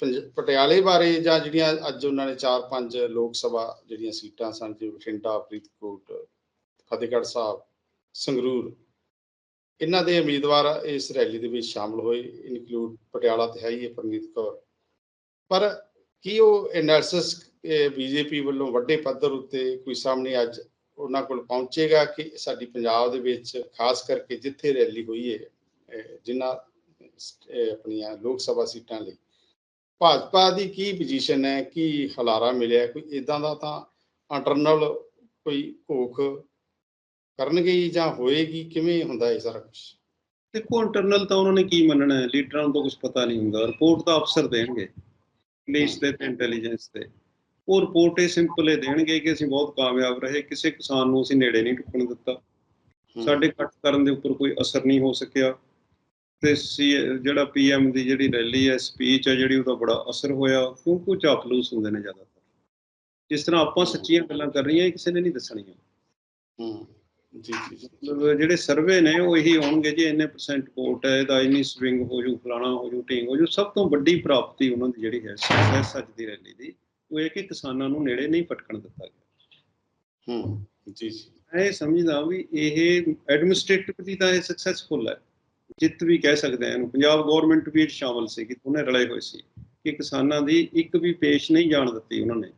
ਪੰਜ- ਪਟਿਆਲੇ ਬਾਰੇ ਜਾਂ ਜਿਹੜੀਆਂ ਅੱਜ ਉਹਨਾਂ ਨੇ ਚਾਰ ਪੰਜ ਲੋਕ ਸਭਾ ਜਿਹੜੀਆਂ ਸੀਟਾਂ ਸਨ, ਜਿਵੇਂ ਬਠਿੰਡਾ, ਫਰੀਦਕੋਟ, ਫਤਿਹਗੜ੍ਹ ਸਾਹਿਬ, ਸੰਗਰੂਰ, ਇਹਨਾਂ ਦੇ ਉਮੀਦਵਾਰ ਇਸ ਰੈਲੀ ਦੇ ਵਿੱਚ ਸ਼ਾਮਲ ਹੋਏ। ਇਨਕਲੂਡ ਪਟਿਆਲਾ ਤੇ ਹੈ ਹੀ ਹੈ ਪਰਨੀਤ ਕੌਰ। ਪਰ ਕੀ ਉਹ ਐਨਾਲਿਸਿਸ ਬੀਜੇਪੀ ਵੱਲੋਂ ਵੱਡੇ ਪੱਧਰ ਉੱਤੇ ਕੋਈ ਸਾਹਮਣੇ ਅੱਜ ਉਹਨਾਂ ਕੋਲ ਪਹੁੰਚੇਗਾ ਕਿ ਸਾਡੀ ਪੰਜਾਬ ਦੇ ਵਿੱਚ ਖਾਸ ਕਰਕੇ ਜਿੱਥੇ ਰੈਲੀ ਹੋਈ ਹੈ ਜਿਨ੍ਹਾਂ ਆਪਣੀਆਂ ਲੋਕ ਸਭਾ ਸੀਟਾਂ ਲਈ? ਭਾਜਪਾ ਦੀ ਕੀ ਪੋਜੀਸ਼ਨ ਹੈ? ਕੀ ਹਲਾਰਾ ਮਿਲਿਆ? ਕੋਈ ਇਦਾਂ ਦਾ ਤਾਂ ਇੰਟਰਨਲ ਕੋਈ ਘੋਖ ਕਰਨਗੇ ਜਾਂ ਹੋਏਗੀ? ਕਿਵੇਂ ਹੁੰਦਾ ਇਹ ਸਾਰਾ ਕੁਝ ਦੇਖੋ ਇੰਟਰਨਲ ਤਾਂ ਉਹਨਾਂ ਨੇ ਕੀ ਮੰਨਣਾ ਹੈ? ਲੀਡਰਾਂ ਨੂੰ ਤਾਂ ਕੁਝ ਪਤਾ ਨਹੀਂ ਹੁੰਦਾ। ਰਿਪੋਰਟ ਤਾਂ ਅਫਸਰ ਦੇਣਗੇ। ਪੁਲਿਸ ਤੇ ਇੰਟੈਲੀਜੈਂਸ ਤੇ। ਉਹ ਰਿਪੋਰਟ ਇਹ ਸਿੰਪਲ ਇਹ ਦੇਣਗੇ ਕਿ ਅਸੀਂ ਬਹੁਤ ਕਾਮਯਾਬ ਰਹੇ ਕਿਸੇ ਕਿਸਾਨ ਨੂੰ ਅਸੀਂ ਨੇੜੇ ਨਹੀਂ ਟੁੱਕਣ ਦਿੱਤਾ। ਸਾਡੇ ਕੱਟ ਕਰਨ ਦੇ ਉੱਪਰ ਕੋਈ ਅਸਰ ਨਹੀਂ ਹੋ ਸਕਿਆ। ਤੇ ਸੀ ਜਿਹੜਾ ਪੀਐਮ ਦੀ ਜਿਹੜੀ ਰੈਲੀ ਹੈ ਸਪੀਚ ਹੈ ਜਿਹੜੀ ਉਹਦਾ ਬੜਾ ਅਸਰ ਹੋਇਆ ਕਿਉਂਕਿ ਉਹ ਚਾਪਲੂਸ ਹੁੰਦੇ ਨੇ ਜ਼ਿਆਦਾਤਰ। ਜਿਸ ਤਰ੍ਹਾਂ ਆਪਾਂ ਸੱਚੀਆਂ ਗੱਲਾਂ ਕਰ ਰਹੀਆਂ ਇਹ ਕਿਸੇ ਨੇ ਨਹੀਂ ਦੱਸਣੀਆਂ। ਹੂੰ। ਜੀ ਜੀ ਜੀ। ਮਤਲਬ ਜਿਹੜੇ ਸਰਵੇ ਨੇ ਉਹ ਇਹੀ ਹੋਣਗੇ ਜੀ ਇੰਨੇ ਪਰਸੈਂਟ ਵੋਟ ਹੈ ਇਹਦਾ ਇੰਨੀ ਸਵਿੰਗ ਹੋ ਜੂ ਫਲਾਣਾ ਹੋ ਜੂ ਟਿੰਗ ਹੋ ਜੂ ਸਭ ਤੋਂ ਵੱਡੀ ਪ੍ਰਾਪਤੀ ਉਹਨਾਂ ਦੀ ਜਿਹੜੀ ਹੈ ਸਕਸੈਸ ਅੱਜ ਦੀ ਰੈਲੀ ਦੀ ਉਹ ਇਹ ਕਿ ਕਿਸਾਨਾਂ ਨੂੰ ਨੇੜੇ ਨਹੀਂ ਪਟਕਣ ਦਿੱਤਾ ਗਿਆ। ਹੂੰ ਜੀ ਜੀ। ਮੈਂ ਸਮਝਦਾ ਵੀ ਇਹ ਐਡਮਿਨਿਸਟ੍ਰੇਟਿਵਲੀ ਤਾਂ ਇਹ ਸਕਸੈਸਫੁਲ ਹੈ। ਜਿੱਤ ਵੀ ਕਹਿ ਸਕਦੇ ਆ ਇਹਨੂੰ। ਪੰਜਾਬ ਗਵਰਨਮੈਂਟ ਵੀ ਸ਼ਾਮਲ ਸੀ ਕਿ ਉਹਨੇ ਰਲੇ ਹੋਏ ਸੀ ਕਿ ਕਿਸਾਨਾਂ ਦੀ ਇੱਕ ਵੀ ਪੇਸ਼ ਨਹੀਂ ਜਾਣ ਦਿੱਤੀ ਉਹਨਾਂ ਨੇ।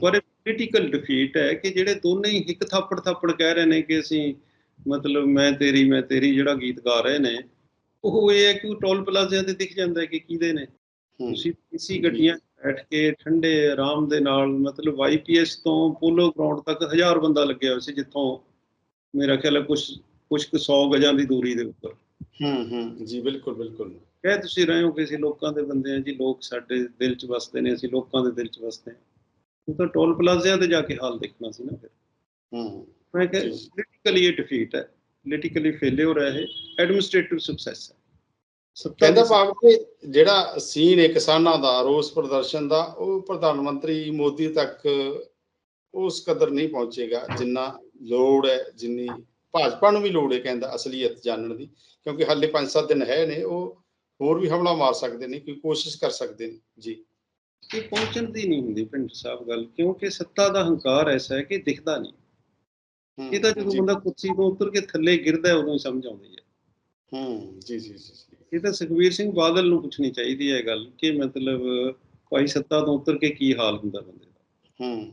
ਪਰ ਪੋਲੀਟੀਕਲ ਡਿਫੀਟ ਹੈ ਕਿ ਜਿਹੜੇ ਦੋਨੇ ਹੀ ਇੱਕ ਥਾਪੜ ਥਾਪੜ ਕਹਿ ਰਹੇ ਨੇ ਕਿ ਅਸੀਂ ਮਤਲਬ ਮੈਂ ਤੇਰੀ ਮੈਂ ਤੇਰੀ ਜਿਹੜਾ ਗੀਤ ਗਾ ਰਹੇ ਨੇ ਉਹ ਇਹ ਹੈ ਕਿ ਉਹ ਟੋਲ ਪਲਾਜ਼ਿਆਂ ਤੇ ਦਿਖ ਜਾਂਦਾ ਹੈ ਕਿ ਕਿਹਦੇ ਨੇ। ਤੁਸੀਂ ਇਸੀ ਗੱਡੀਆਂ ਬੈਠ ਕੇ ਠੰਡੇ ਆਰਾਮ ਦੇ ਨਾਲ ਮਤਲਬ ਆਈਪੀਐਸ ਤੋਂ ਪੋਲੋ ਗਰਾਊਂਡ ਤੱਕ ਹਜ਼ਾਰ ਬੰਦਾ ਲੱਗਿਆ ਹੋਇਆ ਸੀ ਜਿੱਥੋਂ ਮੇਰਾ ਖਿਆਲ ਹੈ ਕੁਝ ਕੁਝ ਕੁ 100 ਗਜਾਂ ਦੀ ਦੂਰੀ ਦੇ ਉੱਪਰ। ਹੂੰ ਹੂੰ ਜੀ ਬਿਲਕੁਲ ਬਿਲਕੁਲ। ਕਹਿ ਤੁਸੀਂ ਰਹੇ ਹੋ ਕਿ ਅਸੀਂ ਲੋਕਾਂ ਦੇ ਬੰਦੇ ਆ ਜੀ ਲੋਕ ਸਾਡੇ ਦਿਲ 'ਚ ਵਸਦੇ ਨੇ ਅਸੀਂ ਲੋਕਾਂ ਦੇ ਦਿਲ 'ਚ ਵਸਦੇ ਹਾਂ। ਉਹ ਤਾਂ ਟੋਲ ਪਲਾਜ਼ਿਆਂ ਤੇ ਜਾ ਕੇ ਹਾਲ ਦੇਖਣਾ ਸੀ ਨਾ ਫਿਰ। ਹੂੰ। ਮੈਂ ਜੀ। ਪੋਲੀਟੀਕਲੀ ਇਹ ਡਿਫੀਟ ਹੈ। ਪੋਲੀਟੀਕਲੀ ਫੇਲਿਅਰ ਹੈ ਇਹ। ਐਡਮਿਨਿਸਟ੍ਰੇਟਿਵ ਸਕਸੈਸ ਹੈ। ਕਹਿੰਦਾ ਭਾਵ ਕਿ ਜਿਹੜਾ ਸੀਨ ਹੈ ਕਿਸਾਨਾਂ ਦਾ ਰੋਸ ਪ੍ਰਦਰਸ਼ਨ ਦਾ ਉਹ ਪ੍ਰਧਾਨ ਮੰਤਰੀ ਮੋਦੀ ਤੱਕ ਉਸ ਕਦਰ ਨਹੀਂ ਪਹੁੰਚੇਗਾ ਜਿੰਨਾ ਲੋੜ ਹੈ ਜਿੰਨੀ ਭਾਜਪਾ ਨੂੰ ਵੀ ਲੋੜ ਹੈ ਕਹਿੰਦਾ ਅਸਲੀਅਤ ਜਾਣਨ ਦੀ। ਕਿਉਂਕਿ ਹਾਲੇ 5-7 ਦਿਨ ਹੈ ਨੇ ਉਹ ਹੋਰ ਵੀ ਹਮਲਾ ਮਾਰ ਸਕਦੇ ਨੇ ਕੋਈ ਕੋਸ਼ਿਸ਼ ਕਰ ਸਕਦੇ ਨੇ। ਜੀ। ਇਹ ਪਹੁੰਚਣ ਦੀ ਨਹੀਂ ਹੁੰਦੀ ਪਿੰਡ ਸਾਹਿਬ ਗੱਲ ਕਿਉਂਕਿ ਸੱਤਾ ਦਾ ਹੰਕਾਰ ਐਸਾ ਹੈ ਕਿ ਦਿਖਦਾ ਨਹੀਂ। ਇਹ ਤਾਂ ਜਦੋਂ ਬੰਦਾ ਕੁਰਸੀ ਤੋਂ ਉਤਰ ਕੇ ਥੱਲੇ ਗਿਰਦਾ ਉਦੋਂ ਹੀ ਸਮਝ ਆਉਂਦੀ ਹੈ। ਹੂੰ ਜੀ ਜੀ ਜੀ ਜੀ। ਇਹ ਤਾਂ ਸੁਖਬੀਰ ਸਿੰਘ ਬਾਦਲ ਨੂੰ ਪੁੱਛਣੀ ਚਾਹੀਦੀ ਹੈ ਗੱਲ ਕਿ ਮਤਲਬ ਭਾਈ ਸੱਤਾ ਤੋਂ ਉਤਰ ਕੇ ਕੀ ਹਾਲ ਹੁੰਦਾ ਬੰਦੇ ਦਾ। ਹੂੰ।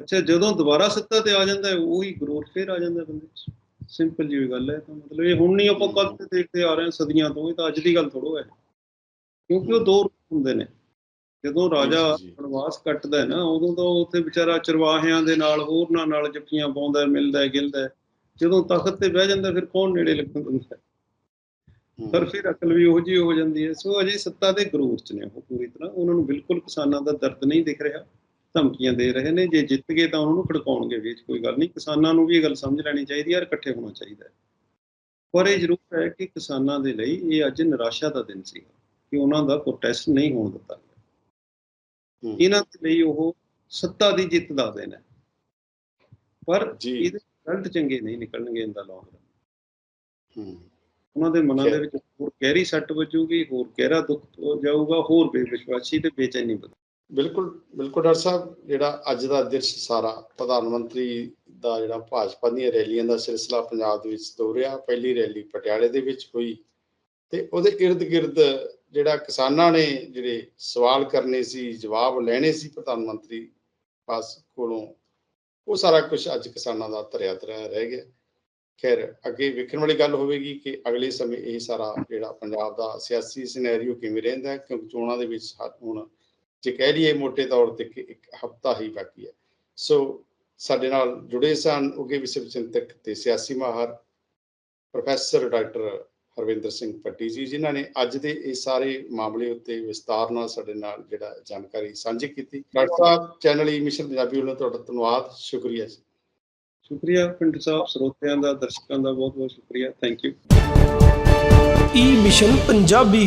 ਅੱਛਾ ਜਦੋਂ ਦੁਬਾਰਾ ਸੱਤਾ ਤੇ ਆ ਜਾਂਦਾ ਹੈ ਉਹੀ ਗਰੋਥ ਫੇਰ ਆ ਜਾਂਦਾ ਬੰਦੇ 'ਚ। ਸਿੰਪਲ ਜਿਹੀ ਗੱਲ ਹੈ ਤਾਂ ਮਤਲਬ ਇਹ ਹੁਣ ਨਹੀਂ ਆਪਾਂ ਕਦ ਤੇ ਦੇਖਦੇ ਆ ਰਹੇ ਹਾਂ ਸਦੀਆਂ ਤੋਂ ਇਹ ਤਾਂ ਅੱਜ ਦੀ ਗੱਲ ਥੋੜੋ ਹੈ। ਕਿਉਂਕਿ ਉਹ ਦੋ ਰੂਪ ਹੁੰਦੇ ਨੇ। ਜਦੋਂ ਰਾਜਾ ਜੀ, ਜੀ। ਪ੍ਰਵਾਸ ਕੱਟਦਾ ਨਾ ਉਦੋਂ ਤਾਂ ਉੱਥੇ ਵਿਚਾਰਾ ਚਰਵਾਹਿਆਂ ਦੇ ਨਾਲ ਹੋਰਨਾਂ ਨਾਲ ਜੱਫੀਆਂ ਪਾਉਂਦਾ ਮਿਲਦਾ ਗਿਲਦਾ। ਜਦੋਂ ਤਖਤ ਤੇ ਬਹਿ ਜਾਂਦਾ ਫਿਰ ਕੌਣ ਨੇੜੇ ਲੱਗਣ? ਹੂੰ, ਪਰ ਫਿਰ ਅਕਲ ਵੀ ਉਹੋ ਜਿਹੀ ਹੋ ਜਾਂਦੀ ਹੈ। ਸੋ ਅਜੇ ਸੱਤਾ ਦੇ ਗਰੂਰ ਚ ਨੇ ਉਹ ਪੂਰੀ ਤਰ੍ਹਾਂ। ਉਹਨਾਂ ਨੂੰ ਬਿਲਕੁਲ ਕਿਸਾਨਾਂ ਦਾ ਦਰਦ ਨਹੀਂ ਦਿਖ ਰਿਹਾ। ਧਮਕੀਆਂ ਦੇ ਰਹੇ ਨੇ। ਜੇ ਜਿੱਤ ਗਏ ਤਾਂ ਉਹਨਾਂ ਨੂੰ ਖੜਕਾਉਣਗੇ ਵੀ ਕੋਈ ਗੱਲ ਨਹੀਂ। ਕਿਸਾਨਾਂ ਨੂੰ ਵੀ ਇਹ ਗੱਲ ਸਮਝ ਲੈਣੀ ਚਾਹੀਦੀ ਹੈ ਯਾਰ ਇਕੱਠੇ ਹੋਣਾ ਚਾਹੀਦਾ ਹੈ। ਪਰ ਇਹ ਜ਼ਰੂਰ ਹੈ ਕਿ ਕਿਸਾਨਾਂ ਦੇ ਲਈ ਇਹ ਅੱਜ ਨਿਰਾਸ਼ਾ ਦਾ ਦਿਨ ਸੀਗਾ ਕਿ ਉਹਨਾਂ ਦਾ ਪ੍ਰੋਟੈਸਟ ਨਹੀਂ ਹੋਣ ਦਿੱਤਾ ਇਹਨਾਂ ਦੇ ਲਈ ਉਹ ਸੱਤਾ ਦੀ ਜਿੱਤ ਦਾ ਹੈ। ਪਰ। ਇਹਦੇ ਰਿਜ਼ਲਟ ਚੰਗੇ ਨਹੀਂ ਨਿਕਲਣਗੇ ਇਹਦਾ ਲੌਂਗ ਰਨ ਹੂੰ। ਉਹਨਾਂ ਦੇ ਮਨਾਂ ਦੇ। ਵਿੱਚ ਹੋਰ ਗਹਿਰੀ ਸੱਟ ਵੱਜੂਗੀ ਹੋਰ ਗਹਿਰਾ ਦੁੱਖ ਹੋ ਜਾਊਗਾ ਹੋਰ ਬੇਵਿਸ਼ਵਾਸੀ ਤੇ ਬੇਚੈਨੀ ਬਿਲਕੁਲ ਬਿਲਕੁਲ ਡਾਕਟਰ ਸਾਹਿਬ ਜਿਹੜਾ ਅੱਜ ਦਾ ਦਿਰਸ਼ ਸਾਰਾ ਪ੍ਰਧਾਨ ਮੰਤਰੀ ਦਾ ਜਿਹੜਾ ਭਾਜਪਾ ਦੀਆਂ ਰੈਲੀਆਂ ਦਾ ਸਿਲਸਿਲਾ ਪੰਜਾਬ ਦੇ ਵਿੱਚ ਤੋਰਿਆ ਪਹਿਲੀ ਰੈਲੀ ਪਟਿਆਲੇ ਦੇ ਵਿੱਚ ਹੋਈ ਤੇ ਉਹਦੇ ਇਰਦ ਗਿਰਦ ਜਿਹੜਾ ਕਿਸਾਨਾਂ ਨੇ ਜਿਹੜੇ ਸਵਾਲ ਕਰਨੇ ਸੀ, ਜਵਾਬ ਲੈਣੇ ਸੀ ਪ੍ਰਧਾਨ ਮੰਤਰੀ ਪਾਸ ਕੋਲੋਂ, ਉਹ ਸਾਰਾ ਕੁਝ ਅੱਜ ਕਿਸਾਨਾਂ ਦਾ ਧਰਿਆ ਧਰਿਆ ਰਹਿ ਗਿਆ। ਖੈਰ, ਅੱਗੇ ਵੇਖਣ ਵਾਲੀ ਗੱਲ ਹੋਵੇਗੀ ਕਿ ਅਗਲੇ ਸਮੇਂ ਇਹ ਸਾਰਾ ਜਿਹੜਾ ਪੰਜਾਬ ਦਾ ਸਿਆਸੀ ਸਿਨੈਰੀਓ ਕਿਵੇਂ ਰਹਿੰਦਾ ਕਿਉਂਕਿ ਚੋਣਾਂ ਦੇ ਵਿੱਚ ਹੁਣ ਜੇ ਕਹਿ ਲਈਏ ਮੋٹے ਤੌਰ ਤੇ ਕਿ ਇੱਕ ਹਫਤਾ ਹੀ ਬਾਕੀ ਹੈ। ਸੋ ਸਾਡੇ ਨਾਲ ਜੁੜੇ ਸਨ ਉਗੇ ਵਿਸ਼ਵ ਚਿੰਤਕ ਤੇ ਸਿਆਸੀ ਮਾਹਰ ਪ੍ਰੋਫੈਸਰ ਡਾਕਟਰ ਹਰਵਿੰਦਰ ਸਿੰਘ ਪੱਟੀ ਜੀ ਜਿਨ੍ਹਾਂ ਨੇ ਅੱਜ ਦੇ ਇਸ ਸਾਰੇ ਮਾਮਲੇ ਉੱਤੇ ਵਿਸਤਾਰ ਨਾਲ ਸਾਡੇ ਨਾਲ ਜਿਹੜਾ ਜਾਣਕਾਰੀ ਸਾਂਝੀ ਕੀਤੀ। Doctor Sahib channel E mission Punjabi ਵੱਲੋਂ ਤੁਹਾਡਾ ਧੰਨਵਾਦ ਸ਼ੁਕਰੀਆ ਜੀ। ਸ਼ੁਕਰੀਆ ਪਿੰਡ ਸਾਹਿਬ ਸਰੋਤਿਆਂ ਦਾ ਦਰਸ਼ਕਾਂ ਦਾ ਬਹੁਤ ਬਹੁਤ ਸ਼ੁਕਰੀਆ thank you E mission Punjabi